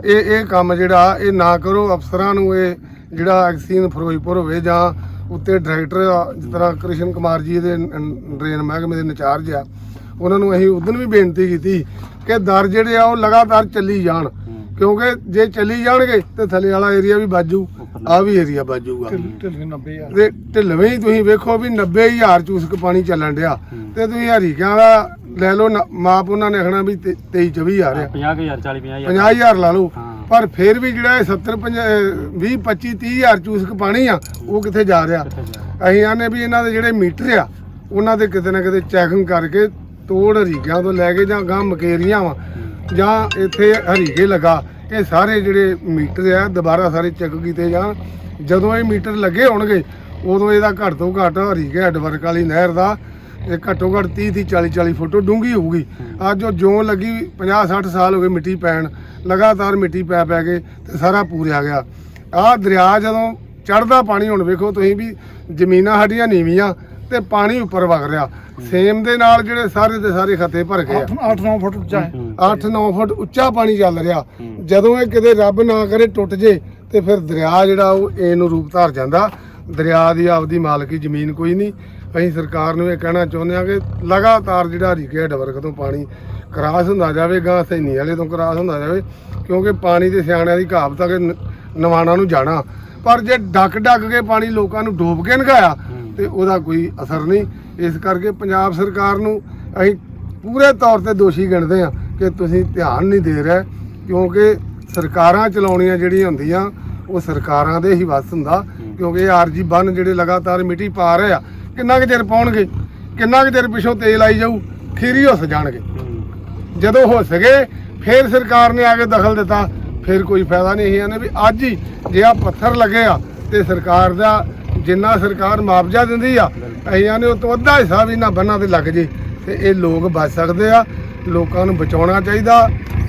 [SPEAKER 2] ਇਹ ਇਹ ਕੰਮ ਜਿਹੜਾ ਇਹ ਨਾ ਕਰੋ ਅਫਸਰਾਂ ਨੂੰ ਇਹ ਜਿਹੜਾ ਐਕਸੀਨ ਫਿਰੋਜ਼ਪੁਰ ਹੋਵੇ ਜਾਂ ਉੱਤੇ ਡਾਇਰੈਕਟਰ ਜਿਸ ਤਰ੍ਹਾਂ ਕ੍ਰਿਸ਼ਨ ਕੁਮਾਰ ਜੀ ਦੇ ਡਰੇਨ ਮਹਿਕਮੇ ਦੇ ਇੰਚਾਰਜ ਆ ਉਹਨਾਂ ਨੂੰ ਅਸੀਂ ਉਦੋਂ ਵੀ ਬੇਨਤੀ ਕੀਤੀ ਕਿ ਦਰ ਜਿਹੜੇ ਆ ਉਹ ਲਗਾਤਾਰ ਚੱਲੀ ਜਾਣ। ਕਿਉਂਕਿ ਜੇ ਚੱਲੀ ਜਾਣਗੇ ਤੇ ਥੱਲੇ ਵਾਲਾ ਏਰੀਆ ਵੀ ਬਾਜੂ ਆ ਵੀ ਏਰੀਆ ਬਾਜੂਗਾ
[SPEAKER 3] ਢਿੱਲ 90 ਆ
[SPEAKER 2] ਤੇ ਢਿੱਲਵੇਂ ਹੀ ਤੁਸੀਂ ਵੇਖੋ ਵੀ 90000 ਚੂਸਕ ਪਾਣੀ ਚੱਲਣ ਡਿਆ। ਤੇ ਤੁਸੀਂ ਹਰੀਕਿਆਂ ਦਾ ਲੈ ਲਓ ਮਾਪ ਉਹਨਾਂ ਨੇ ਆਖਣਾ ਵੀ 23 24 ਆ। ਰਿਹਾ
[SPEAKER 1] 50000 40 50000
[SPEAKER 2] 50000 ਲਾ ਲਓ। ਪਰ ਫਿਰ ਵੀ ਜਿਹੜਾ ਇਹ 70 20 25 30000 ਚੂਸਕ ਪਾਣੀ ਆ ਉਹ ਕਿੱਥੇ ਜਾ ਰਿਹਾ?
[SPEAKER 1] ਕਿੱਥੇ ਜਾ ਰਿਹਾ?
[SPEAKER 2] ਅਸੀਂ ਆਨੇ ਵੀ ਇਹਨਾਂ ਦੇ ਜਿਹੜੇ ਮੀਟਰ ਆ ਉਹਨਾਂ ਦੇ ਕਿਤੇ ਨਾ ਕਿਤੇ ਚੈਕਿੰਗ ਕਰਕੇ ਤੋੜ ਹਰੀਕਿਆਂ ਤੋਂ ਲੈ ਕੇ ਜਾਂ ਗਾਂ ਮਕੇਰੀਆਂ ਵਾ, ਜਾਂ ਇੱਥੇ ਹਰੀਕੇ ਲਗਾ, ਇਹ ਸਾਰੇ ਜਿਹੜੇ ਮੀਟਰ ਆ, ਦੁਬਾਰਾ ਸਾਰੇ ਚੈੱਕ ਕੀਤੇ ਜਾਣ। ਜਦੋਂ ਇਹ ਮੀਟਰ ਲੱਗੇ ਹੋਣਗੇ, ਉਦੋਂ ਇਹਦਾ ਘੱਟ ਤੋਂ ਘੱਟ ਹਰੀਕੇ ਹੈਡਵਰਕ ਵਾਲੀ ਨਹਿਰ ਦਾ, ਇਹ ਘੱਟੋ ਘੱਟ 30 30 40 40 ਫੁੱਟ ਡੂੰਘੀ ਹੋਊਗੀ। ਅੱਜ ਜੋ ਜਿਉਂ ਲੱਗੀ 50 60 ਸਾਲ ਹੋ ਗਏ ਮਿੱਟੀ ਪੈਣ, ਲਗਾਤਾਰ ਮਿੱਟੀ ਪੈ ਪੈ ਕੇ ਤੇ ਸਾਰਾ ਪੂਰਿਆ ਗਿਆ। ਆਹ ਦਰਿਆ ਜਦੋਂ ਚੜਦਾ ਪਾਣੀ, ਹੁਣ ਵੇਖੋ ਤੁਸੀਂ ਵੀ ਜ਼ਮੀਨਾਂ ਸਾਡੀਆਂ ਨੀਵੀਆਂ ਤੇ ਪਾਣੀ ਉੱਪਰ ਵਗ ਰਿਹਾ। ਸੇਮ ਦੇ ਨਾਲ ਜਿਹੜੇ ਸਾਰੇ ਦੇ ਸਾਰੇ ਖੱਤੇ ਭਰ ਗਏ ਆ।
[SPEAKER 3] 8-9 ਫੁੱਟ ਉੱਚਾ ਹੈ।
[SPEAKER 2] 8-9 ਫੁੱਟ ਉੱਚਾ ਪਾਣੀ ਚੱਲ ਰਿਹਾ। ਜਦੋਂ ਇਹ ਕਿਤੇ ਰੱਬ ਨਾ ਕਰੇ ਟੁੱਟ ਜੇ ਤੇ ਫਿਰ ਦਰਿਆ ਜਿਹੜਾ ਉਹ ਏ ਨੂੰ ਰੂਪ ਧਾਰ ਜਾਂਦਾ। ਦਰਿਆ ਦੀ ਆਪਦੀ ਮਾਲਕੀ ਜ਼ਮੀਨ ਕੋਈ ਨਹੀਂ। ਅਸੀਂ ਸਰਕਾਰ ਨੂੰ ਇਹ ਕਹਿਣਾ ਚਾਹੁੰਦੇ ਹਾਂ ਕਿ ਲਗਾਤਾਰ ਜਿਹੜਾ ਹਰੀਕੇ ਡਵਰਕ ਤੋਂ ਪਾਣੀ ਕਰਾਸ ਹੁੰਦਾ ਜਾਵੇ ਗਾਂ ਸੈਨੀ ਵਾਲੇ ਤੋਂ ਕਰਾਸ ਹੁੰਦਾ ਜਾਵੇ ਕਿਉਂਕਿ ਪਾਣੀ ਦੇ ਸਿਆਣਿਆਂ ਦੀ ਕਹਾਵਤ ਆ ਕਿ ਨਵਾਣਾ ਨੂੰ ਜਾਣਾ। ਪਰ ਜੇ ਡੱਕ ਡੱਕ ਕੇ ਪਾਣੀ ਲੋਕਾਂ ਨੂੰ ਡੋਬ ਕੇ ਨਗਾਇਆ ਤੇ ਉਹਦਾ ਕੋਈ ਅਸਰ ਨਹੀਂ। ਇਸ ਕਰਕੇ ਪੰਜਾਬ ਸਰਕਾਰ ਨੂੰ ਅਸੀਂ ਪੂਰੇ ਤੌਰ ਤੇ ਦੋਸ਼ੀ ਗਿਣਦੇ ਆ ਕਿ ਤੁਸੀਂ ਧਿਆਨ ਨਹੀਂ ਦੇ ਰਹੇ, ਕਿਉਂਕਿ ਸਰਕਾਰਾਂ ਚਲਾਉਣੀਆਂ ਜਿਹੜੀਆਂ ਹੁੰਦੀਆਂ, ਉਹ ਸਰਕਾਰਾਂ ਦੇ ਹੀ ਵੱਸ ਹੁੰਦਾ, ਕਿਉਂਕਿ ਇਹ ਆਰਜੀ ਬੰਨ ਜਿਹੜੇ ਲਗਾਤਾਰ ਮਿੱਟੀ ਪਾ ਰਹੇ ਆ, ਕਿੰਨਾ ਕੁ ਚਿਰ ਪਾਉਣਗੇ? ਕਿੰਨਾ ਕੁ ਚਿਰ ਪਿਛੋਂ ਤੇਲ ਆਈ ਜਾਊ? ਖੀਰ ਹੀ ਹੁੱਸ ਜਾਣਗੇ। ਜਦੋਂ ਹੋ ਸਕੇ, ਫਿਰ ਸਰਕਾਰ ਨੇ ਆ ਕੇ ਦਖਲ ਦਿੱਤਾ, ਫਿਰ ਕੋਈ ਫਾਇਦਾ ਨਹੀਂ ਇਹਨਾਂ ਨੇ ਵੀ ਅੱਜ ਹੀ ਜੇ ਆ ਪੱਥਰ ਲੱਗੇ ਆ, ਤੇ ਸਰਕਾਰ ਦਾ ਜਿੰਨਾ ਸਰਕਾਰ ਮੁਆਵਜ਼ਾ ਦਿੰਦੀ ਆ ਅਸੀਂ ਨੇ ਉਹ ਤੋਂ ਅੱਧਾ ਹਿੱਸਾ ਵੀ ਨਾ ਬੰਨਾਂ ਤੇ ਲੱਗ ਜੇ। ਤੇ ਇਹ ਲੋਕ ਬਚ ਸਕਦੇ ਆ ਲੋਕਾਂ ਨੂੰ ਬਚਾਉਣਾ ਚਾਹੀਦਾ।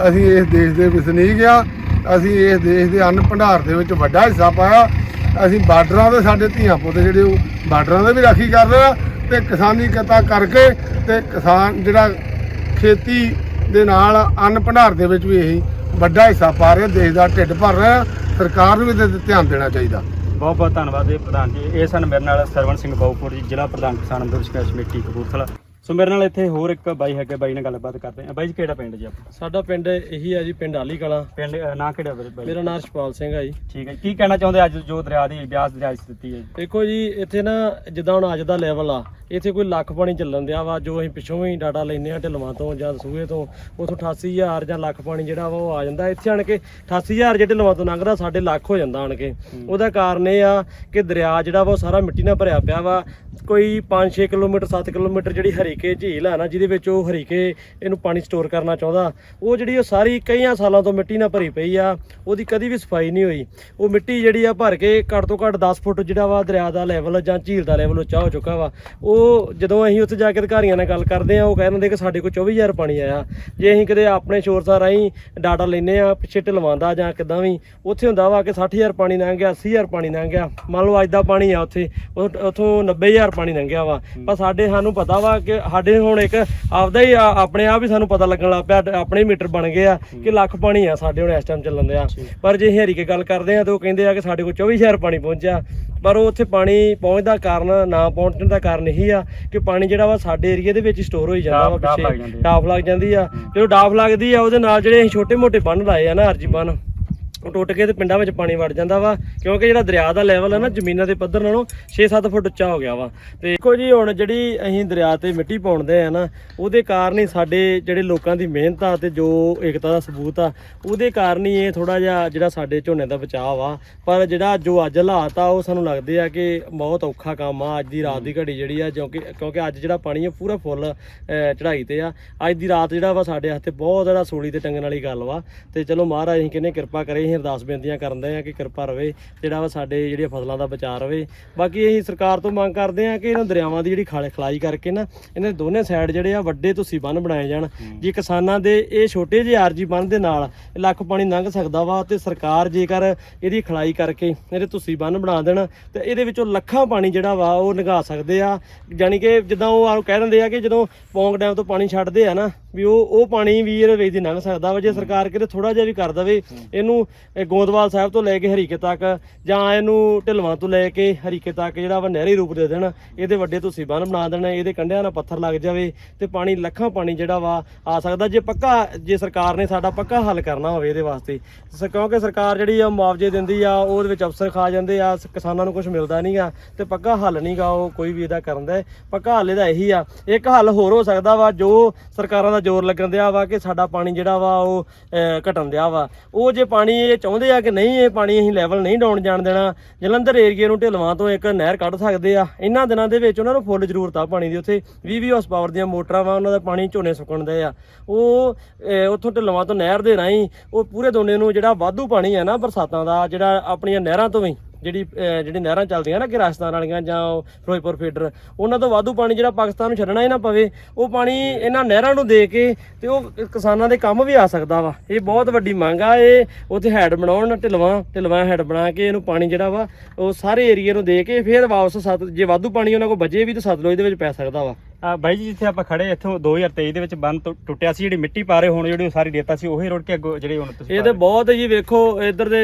[SPEAKER 2] ਅਸੀਂ ਇਸ ਦੇਸ਼ ਦੇ ਵਸਨੀਕ ਆ ਅਸੀਂ ਇਸ ਦੇਸ਼ ਦੇ ਅੰਨ ਭੰਡਾਰ ਦੇ ਵਿੱਚ ਵੱਡਾ ਹਿੱਸਾ ਪਾਇਆ। ਅਸੀਂ ਬਾਰਡਰਾਂ ਦੇ ਸਾਡੇ ਧੀਆਂ ਪੁੱਤ ਜਿਹੜੇ ਉਹ ਬਾਰਡਰਾਂ ਦੇ ਵੀ ਰਾਖੀ ਕਰ ਰਹੇ ਆ ਤੇ ਕਿਸਾਨੀ ਕਤਾ ਕਰਕੇ ਤੇ ਕਿਸਾਨ ਜਿਹੜਾ ਖੇਤੀ ਦੇ ਨਾਲ ਅੰਨ ਭੰਡਾਰ ਦੇ ਵਿੱਚ ਵੀ ਅਸੀਂ ਵੱਡਾ ਹਿੱਸਾ ਪਾ ਰਹੇ ਹਾਂ, ਦੇਸ਼ ਦਾ ਢਿੱਡ ਭਰ ਰਹੇ। ਹਾਂ। ਸਰਕਾਰ ਨੂੰ ਵੀ ਇਹਦੇ ਤੇ ਧਿਆਨ ਦੇਣਾ ਚਾਹੀਦਾ।
[SPEAKER 1] ਬਹੁਤ ਬਹੁਤ ਧੰਨਵਾਦ ਜੀ ਪ੍ਰਧਾਨ ਜੀ। ਇਹ ਸਨ ਮੇਰੇ ਨਾਲ ਸਰਵਣ ਸਿੰਘ ਬਾਉਪੁਰ ਜੀ, ਜ਼ਿਲ੍ਹਾ ਪ੍ਰਧਾਨ ਕਿਸਾਨ ਅੰਦੋਲਨ ਸੰਘਰਸ਼ ਕਮੇਟੀ ਕਪੂਰਥਲਾ। ਸੋ ਮੇਰੇ ਨਾਲ ਇੱਥੇ ਹੋਰ ਇੱਕ ਬਾਈ ਹੈਗੇ ਬਾਈ ਨਾਲ ਗੱਲਬਾਤ ਕਰਦੇ ਆ ਬਾਈ ਜੀ ਕਿਹੜਾ ਪਿੰਡ ਜੀ ਆਪਣਾ?
[SPEAKER 4] ਸਾਡਾ ਪਿੰਡ ਇਹੀ ਹੈ ਜੀ ਪਿੰਡ ਆਲੀ ਕਲਾਂ
[SPEAKER 1] ਪਿੰਡ ਨਾਂ ਕਿਹੜਾ ਵੀਰੇ ਬਾਈ?
[SPEAKER 4] ਮੇਰਾ ਨਾਮ ਸ਼ਪਾਲ ਸਿੰਘ ਹੈ ਜੀ।
[SPEAKER 1] ਠੀਕ ਹੈ ਕੀ ਕਹਿਣਾ ਚਾਹੁੰਦੇ ਅੱਜ ਜੋ ਦਰਿਆ ਦੀ ਬਿਆਸ ਦਰਿਆ ਦੀ ਸਥਿਤੀ ਹੈ
[SPEAKER 4] ਦੇਖੋ ਜੀ ਇੱਥੇ ਨਾ ਜਿੱਦਾਂ ਹੁਣ ਅੱਜ ਦਾ ਲੈਵਲ ਆ ਇੱਥੇ ਕੋਈ ਲੱਖ ਪਾਣੀ ਚੱਲਣ ਦਿਆ ਵਾ ਜੋ ਅਸੀਂ ਪਿੱਛੋਂ ਵੀ ਡਾਟਾ ਲੈਨੇ ਆ ਢਿਲਵਾਂ ਤੋਂ ਜਾਂ ਸੂਏ ਤੋਂ ਉਥੋਂ 88000 ਜਾਂ ਲੱਖ ਪਾਣੀ ਜਿਹੜਾ ਵਾ ਉਹ ਆ ਜਾਂਦਾ। ਇੱਥੇ ਆਣ ਕੇ 88000 ਜੇ ਢਿਲਵਾਂ ਤੋਂ ਲੰਘਦਾ ਸਾਡੇ ਲੱਖ ਹੋ ਜਾਂਦਾ ਆਣ ਕੇ। ਉਹਦਾ ਕਾਰਨ ਇਹ ਆ ਕਿ ਦਰਿਆ ਜਿਹੜਾ ਵਾ ਉਹ ਸਾਰਾ ਮਿੱਟੀ ਨਾਲ ਭਰਿਆ ਪਿਆ ਵਾ ਕੋਈ 5-6 ਕਿਲੋਮੀਟਰ 7 ਕਿਲੋਮੀਟਰ ਜਿਹੜੀ ਹਰੀਕੇ ਝੀਲ ਆ ਨਾ, ਜਿਹਦੇ ਵਿੱਚ ਉਹ ਹਰੀਕੇ ਇਹਨੂੰ ਪਾਣੀ ਸਟੋਰ ਕਰਨਾ ਚਾਹੁੰਦਾ, ਉਹ ਜਿਹੜੀ ਉਹ ਸਾਰੀ ਕਈਆਂ ਸਾਲਾਂ ਤੋਂ ਮਿੱਟੀ ਨਾਲ ਭਰੀ ਪਈ ਆ, ਉਹਦੀ ਕਦੀ ਵੀ ਸਫ਼ਾਈ ਨਹੀਂ ਹੋਈ। ਉਹ ਮਿੱਟੀ ਜਿਹੜੀ ਆ ਭਰ ਕੇ ਘੱਟ ਤੋਂ ਘੱਟ 10 ਫੁੱਟ ਜਿਹੜਾ ਵਾ ਦਰਿਆ ਦਾ ਲੈਵਲ ਜਾਂ ਝੀਲ ਦਾ ਲੈਵਲ ਉੱਚਾ ਹੋ ਚੁੱਕਾ ਵਾ। ਉਹ ਜਦੋਂ ਅਸੀਂ ਉੱਥੇ ਜਾ ਕੇ ਅਧਿਕਾਰੀਆਂ ਨਾਲ ਗੱਲ ਕਰਦੇ ਆ, ਉਹ ਕਹਿ ਦਿੰਦੇ ਕਿ ਸਾਡੇ ਕੋਲ 24000 ਪਾਣੀ ਆਇਆ। ਜੇ ਅਸੀਂ ਕਿਤੇ ਆਪਣੇ ਸੋਰਸਾਂ ਰਾਹੀਂ ਡਾਟਾ ਲੈਨੇ ਆ ਛਿੱਟ ਲਵਾਉਂਦਾ ਜਾਂ ਕਿਦਾਂ ਵੀ, ਉੱਥੇ ਹੁੰਦਾ ਵਾ ਕਿ 60000 ਪਾਣੀ ਲੰਘ ਗਿਆ 80000 ਪਾਣੀ ਲੰਘ ਗਿਆ। ਮੰਨ ਲਓ ਅੱਜ ਦਾ ਪਾਣੀ ਆ ਉੱਥੇ ਉਹ- ਉੱਥੋਂ 90000 ਪਾਣੀ ਲੰਘਿਆ ਵਾ। ਪਰ ਸਾਡੇ ਸਾਨੂੰ ਪਤਾ ਵਾ ਕਿ ਸਾਡੇ ਹੁਣ ਇੱਕ ਆਪਦਾ ਹੀ ਆ- ਆਪਣੇ ਆਪ ਹੀ ਸਾਨੂੰ ਪਤਾ ਲੱਗਣ ਲੱਗ ਪਿਆ ਆਪਣੇ ਮੀਟਰ ਬਣ ਗਏ ਆ ਕਿ ਲੱਖ ਪਾਣੀ ਆ ਸਾਡੇ ਹੁਣ ਇਸ ਟਾਈਮ ਚੱਲਣ ਦਿਆ। ਪਰ ਜੇ ਅਸੀਂ ਹਰੀਕੇ ਗੱਲ ਕਰਦੇ ਆ ਤਾਂ ਉਹ ਕਹਿੰਦੇ ਆ ਕਿ ਸਾਡੇ ਕੋਲ 24000 ਪਾਣੀ ਪਹੁੰਚਿਆ। ਪਰ ਉਹ ਉੱਥੇ ਪਾਣੀ ਪਹੁੰਚਦਾ ਕਾਰਨ ਨਾ ਪਹੁੰਚਣ ਦਾ ਕਾਰਨ ਇਹੀ ਆ ਕਿ ਪਾਣੀ ਜਿਹੜਾ ਵਾ ਸਾਡੇ ਏਰੀਆ ਦੇ ਵਿੱਚ ਸਟੋਰ ਹੋਈ ਜਾਂਦਾ ਵਾ
[SPEAKER 1] ਡਾਫ- ਡਾਫ ਲੱਗ
[SPEAKER 4] ਪਿੱਛੇ
[SPEAKER 1] ਜਾਂਦੀ ਆ।
[SPEAKER 4] ਡਾਫ ਲੱਗ ਜਾਂਦੀ ਆ। ਜਦੋਂ ਡਾਫ ਲੱਗਦੀ ਆ ਉਹਦੇ ਨਾਲ ਜਿਹੜੇ ਅਸੀਂ ਛੋਟੇ ਮੋਟੇ ਬੰਨ ਲਾਏ ਆ ਨਾ ਅਰਜੀ ਬੰਨ। ਉਹ ਟੁੱਟ ਕੇ ਤੇ ਪਿੰਡਾਂ ਵਿੱਚ ਪਾਣੀ ਵੜ ਜਾਂਦਾ ਵਾ ਕਿਉਂਕਿ ਜਿਹੜਾ ਦਰਿਆ ਦਾ ਲੈਵਲ ਹੈ ਨਾ ਜ਼ਮੀਨਾਂ ਦੇ ਪੱਧਰ ਨਾਲੋਂ 6-7 ਫੁੱਟ ਉੱਚਾ ਹੋ ਗਿਆ ਵਾ। ਤੇ ਦੇਖੋ ਜੀ ਹੁਣ ਜਿਹੜੀ ਅਸੀਂ ਦਰਿਆ ਤੇ ਮਿੱਟੀ ਪਾਉਂਦੇ ਆ ਨਾ ਉਹਦੇ ਕਾਰਨ ਹੀ ਸਾਡੇ ਜਿਹੜੇ ਲੋਕਾਂ ਦੀ ਮਿਹਨਤ ਆ ਤੇ ਜੋ ਏਕਤਾ ਦਾ ਸਬੂਤ ਆ ਉਹਦੇ ਕਾਰਨ ਹੀ ਇਹ ਥੋੜਾ ਜਿਹਾ ਜਿਹੜਾ ਸਾਡੇ ਝੋਨੇ ਦਾ ਬਚਾਅ ਵਾ। ਪਰ ਜਿਹੜਾ ਜੋ ਅੱਜ ਹਾਲਾਤ ਆ ਉਹ ਸਾਨੂੰ ਲੱਗਦੇ ਆ ਕਿ ਬਹੁਤ ਔਖਾ ਕੰਮ ਆ। ਅੱਜ ਦੀ ਰਾਤ ਦੀ ਘੜੀ ਜਿਹੜੀ ਆ ਕਿਉਂਕਿ ਕਿਉਂਕਿ ਅੱਜ ਜਿਹੜਾ ਪਾਣੀ ਆ ਪੂਰਾ ਫੁੱਲ ਅਹ, ਚੜ੍ਹਾਈ ਤੇ ਆ। ਅੱਜ ਦੀ ਰਾਤ ਜਿਹੜਾ ਵਾ ਸਾਡੇ ਹੱਥੇ ਬਹੁਤ ਜਿਹੜਾ ਸੂਲੀ ਤੇ ਟੰਗਣ ਵਾਲੀ ਗੱਲ ਵਾ। ਤੇ ਚਲੋ ਮਹਾਰਾਜ ਅਸੀਂ ਕਹਿੰਦੇ ਕਿਰਪਾ ਕਰੇ ਅਸੀਂ ਅਰਦਾਸ ਬੇਨਤੀਆਂ ਕਰਦੇ ਆ ਕਿ ਕਿਰਪਾ ਰਵੇ ਜਿਹੜਾ ਵਾ ਸਾਡੇ ਜਿਹੜੀਆਂ ਫਸਲਾਂ ਦਾ ਬਚਾਅ ਰਵੇ। ਬਾਕੀ ਅਸੀਂ ਸਰਕਾਰ ਤੋਂ ਮੰਗ ਕਰਦੇ ਆ ਕਿ ਇਹਨਾਂ ਦਰਿਆਵਾਂ ਦੀ ਜਿਹੜੀ ਖਾਲੇ ਖਲਾਈ ਕਰਕੇ ਨਾ ਇਹਨਾਂ ਦੇ ਦੋਨੇ ਸਾਈਡ ਜਿਹੜੇ ਆ ਵੱਡੇ ਤੁਸੀਂ ਬੰਨ ਬਣਾਏ ਜਾਣ। ਜੇ ਕਿਸਾਨਾਂ ਦੇ ਇਹ ਛੋਟੇ ਜਿਹੇ ਆਰਜੀ ਬੰਨ ਦੇ ਨਾਲ ਲੱਖ ਪਾਣੀ ਲੰਘ ਸਕਦਾ ਵਾ ਤੇ ਸਰਕਾਰ ਜੇਕਰ ਇਹਦੀ ਖਲਾਈ ਕਰਕੇ ਇਹਦੇ ਤੁਸੀਂ ਬੰਨ ਬਣਾ ਦੇਣ ਤੇ ਇਹਦੇ ਵਿੱਚੋਂ ਲੱਖਾਂ ਪਾਣੀ ਜਿਹੜਾ ਵਾ ਉਹ ਨਿਗਾ ਸਕਦੇ ਆ। ਯਾਨੀ ਕਿ ਜਿੱਦਾਂ ਉਹ ਕਹਿ ਦਿੰਦੇ ਆ ਕਿ ਜਦੋਂ ਪੌਂਗ ਡੈਮ ਤੋਂ ਪਾਣੀ ਛੱਡਦੇ ਆ ਨਾ ਵੀ ਉਹ ਉਹ ਪਾਣੀ ਵੀ ਇਹਦੇ ਵਿੱਚ ਦੀ ਲੰਘ ਸਕਦਾ ਵਾ, ਜੇ ਸਰਕਾਰ ਕਿਤੇ ਥੋੜਾ ਜਿਹਾ ਵੀ ਕਰ ਦਵੇ, ਇਹਨੂੰ, ਇਹ ਗੋਂਦਵਾਲ ਸਾਹਿਬ ਤੋਂ ਲੈ ਕੇ ਹਰੀਕੇ ਤੱਕ ਜਾਂ ਇਹਨੂੰ ਢਿਲਵਾਂ ਤੋਂ ਲੈ ਕੇ ਹਰੀਕੇ ਤੱਕ ਜਿਹੜਾ ਵਾ ਨਹਿਰੀ ਰੂਪ ਦੇ ਦੇਣ, ਇਹਦੇ ਵੱਡੇ ਤੁਸੀਂ ਬੰਨ ਬਣਾ ਦੇਣ, ਇਹਦੇ ਕੰਢਿਆਂ ਨਾਲ ਪੱਥਰ ਲੱਗ ਜਾਵੇ ਤੇ ਪਾਣੀ, ਲੱਖਾਂ ਪਾਣੀ ਜਿਹੜਾ ਵਾ ਆ ਸਕਦਾ, ਜੇ ਪੱਕਾ, ਜੇ ਸਰਕਾਰ ਨੇ ਸਾਡਾ ਪੱਕਾ ਹੱਲ ਕਰਨਾ ਹੋਵੇ ਇਹਦੇ ਵਾਸਤੇ। ਸ- ਕਿਉਂਕਿ ਸਰਕਾਰ ਜਿਹੜੀ ਆ ਮੁਆਵਜ਼ੇ ਦਿੰਦੀ ਆ, ਉਹਦੇ ਵਿੱਚ ਅਫਸਰ ਖਾ ਜਾਂਦੇ ਆ ਕਿਸਾਨਾਂ ਨੂੰ ਕੁਝ ਮਿਲਦਾ ਨਹੀਂਗਾ ਤੇ ਪੱਕਾ ਹੱਲ ਨਹੀਂਗਾ ਉਹ ਕੋਈ ਵੀ ਇਹਦਾ ਕਰਨ ਦਾ। ਪੱਕਾ ਹੱਲ ਇਹਦਾ ਇਹੀ ਆ, ਇੱਕ ਹੱਲ ਹੋਰ ਹੋ ਸਕਦਾ ਵਾ ਜੋ ਸਰਕਾਰਾਂ ਦਾ ਜ਼ੋਰ ਲੱਗਣ ਦਿਆ ਵਾ ਕਿ ਸਾਡਾ ਪਾਣੀ ਜਿਹੜਾ ਵਾ ਉਹ ਘਟਣ ਦਿਆ ਵਾ। ਉਹ ਜੇ ਪਾਣੀ ਇਹ ਚਾਹੁੰਦੇ ਆ ਕਿ ਨਹੀਂ, ਇਹ ਪਾਣੀ ਅਸੀਂ ਲੈਵਲ ਨਹੀਂ ਡਾਊਨ ਜਾਣ ਦੇਣਾ। ਜਲੰਧਰ ਏਰੀਏ ਨੂੰ ਢਿਲਵਾਂ ਤੋਂ ਇੱਕ ਨਹਿਰ ਕੱਢ ਸਕਦੇ ਆ। ਇਹਨਾਂ ਦਿਨਾਂ ਦੇ ਵਿੱਚ ਉਹਨਾਂ ਨੂੰ ਫੁੱਲ ਜ਼ਰੂਰਤ ਆ ਪਾਣੀ ਦੀ। ਉੱਥੇ 20 20 ਹਾਰਸ ਪਾਵਰ ਦੀਆਂ ਮੋਟਰਾਂ ਵਾ, ਉਹਨਾਂ ਦਾ ਪਾਣੀ ਝੋਨੇ ਸੁੱਕਣ ਦੇ ਆ। ਉਹ ਉੱਥੋਂ ਢਿਲਵਾਂ ਤੋਂ ਨਹਿਰ ਦੇ ਰਾਹੀਂ ਉਹ ਪੂਰੇ ਦੋਨੇ ਨੂੰ ਜਿਹੜਾ ਵਾਧੂ ਪਾਣੀ ਹੈ ਨਾ ਬਰਸਾਤਾਂ ਦਾ, ਜਿਹੜਾ ਆਪਣੀਆਂ ਨਹਿਰਾਂ ਤੋਂ ਵੀ ਜਿਹੜੀ ਜਿਹੜੀ ਨਹਿਰਾਂ ਚੱਲਦੀਆਂ ਨਾ ਕਿ ਰਾਜਸਥਾਨ ਵਾਲੀਆਂ ਜਾਂ ਉਹ ਫਿਰੋਜ਼ਪੁਰ ਫੀਡਰ ਉਹਨਾਂ ਤੋਂ ਵਾਧੂ ਪਾਣੀ ਜਿਹੜਾ ਪਾਕਿਸਤਾਨ ਨੂੰ ਛੱਡਣਾ ਹੀ ਨਾ ਪਵੇ, ਉਹ ਪਾਣੀ ਇਹਨਾਂ ਨਹਿਰਾਂ ਨੂੰ ਦੇ ਕੇ ਤੇ ਉਹ ਕਿਸਾਨਾਂ ਦੇ ਕੰਮ ਵੀ ਆ ਸਕਦਾ ਵਾ। ਇਹ ਬਹੁਤ ਵੱਡੀ ਮੰਗ ਆ, ਇਹ ਉੱਥੇ ਹੈਡ ਬਣਾਉਣ, ਢਿਲਵਾਂ ਢਿਲਵਾਂ ਹੈਡ ਬਣਾ ਕੇ ਇਹਨੂੰ ਪਾਣੀ ਜਿਹੜਾ ਵਾ, ਉਹ ਸਾਰੇ ਏਰੀਏ ਨੂੰ ਦੇ ਕੇ ਫਿਰ ਵਾਪਸ ਸਤ, ਜੇ ਵਾਧੂ ਪਾਣੀ ਉਹਨਾਂ ਕੋਲ ਬਚੇ ਵੀ ਤਾਂ ਸਤਲੁਜ ਦੇ ਵਿੱਚ ਪੈ ਸਕਦਾ ਵਾ।
[SPEAKER 1] ਆ ਬਾਈ ਜੀ ਜਿੱਥੇ ਆਪਾਂ ਖੜੇ ਇੱਥੋਂ 2023 ਦੇ ਵਿੱਚ ਬੰਨ ਟੁੱਟਿਆ ਸੀ ਜਿਹੜੀ ਮਿੱਟੀ ਪਾ ਰਹੇ ਹੁਣ ਜਿਹੜੀ ਉਹ ਸਾਰੀ ਰੇਤਾ ਸੀ ਉਹੀ ਰੋੜ ਕੇ ਅੱਗੋਂ ਜਿਹੜੇ ਹੁਣ ਤੁਸੀਂ
[SPEAKER 4] ਇਹ ਤੇ ਬਹੁਤ ਜੀ ਵੇਖੋ ਇੱਧਰ ਦੇ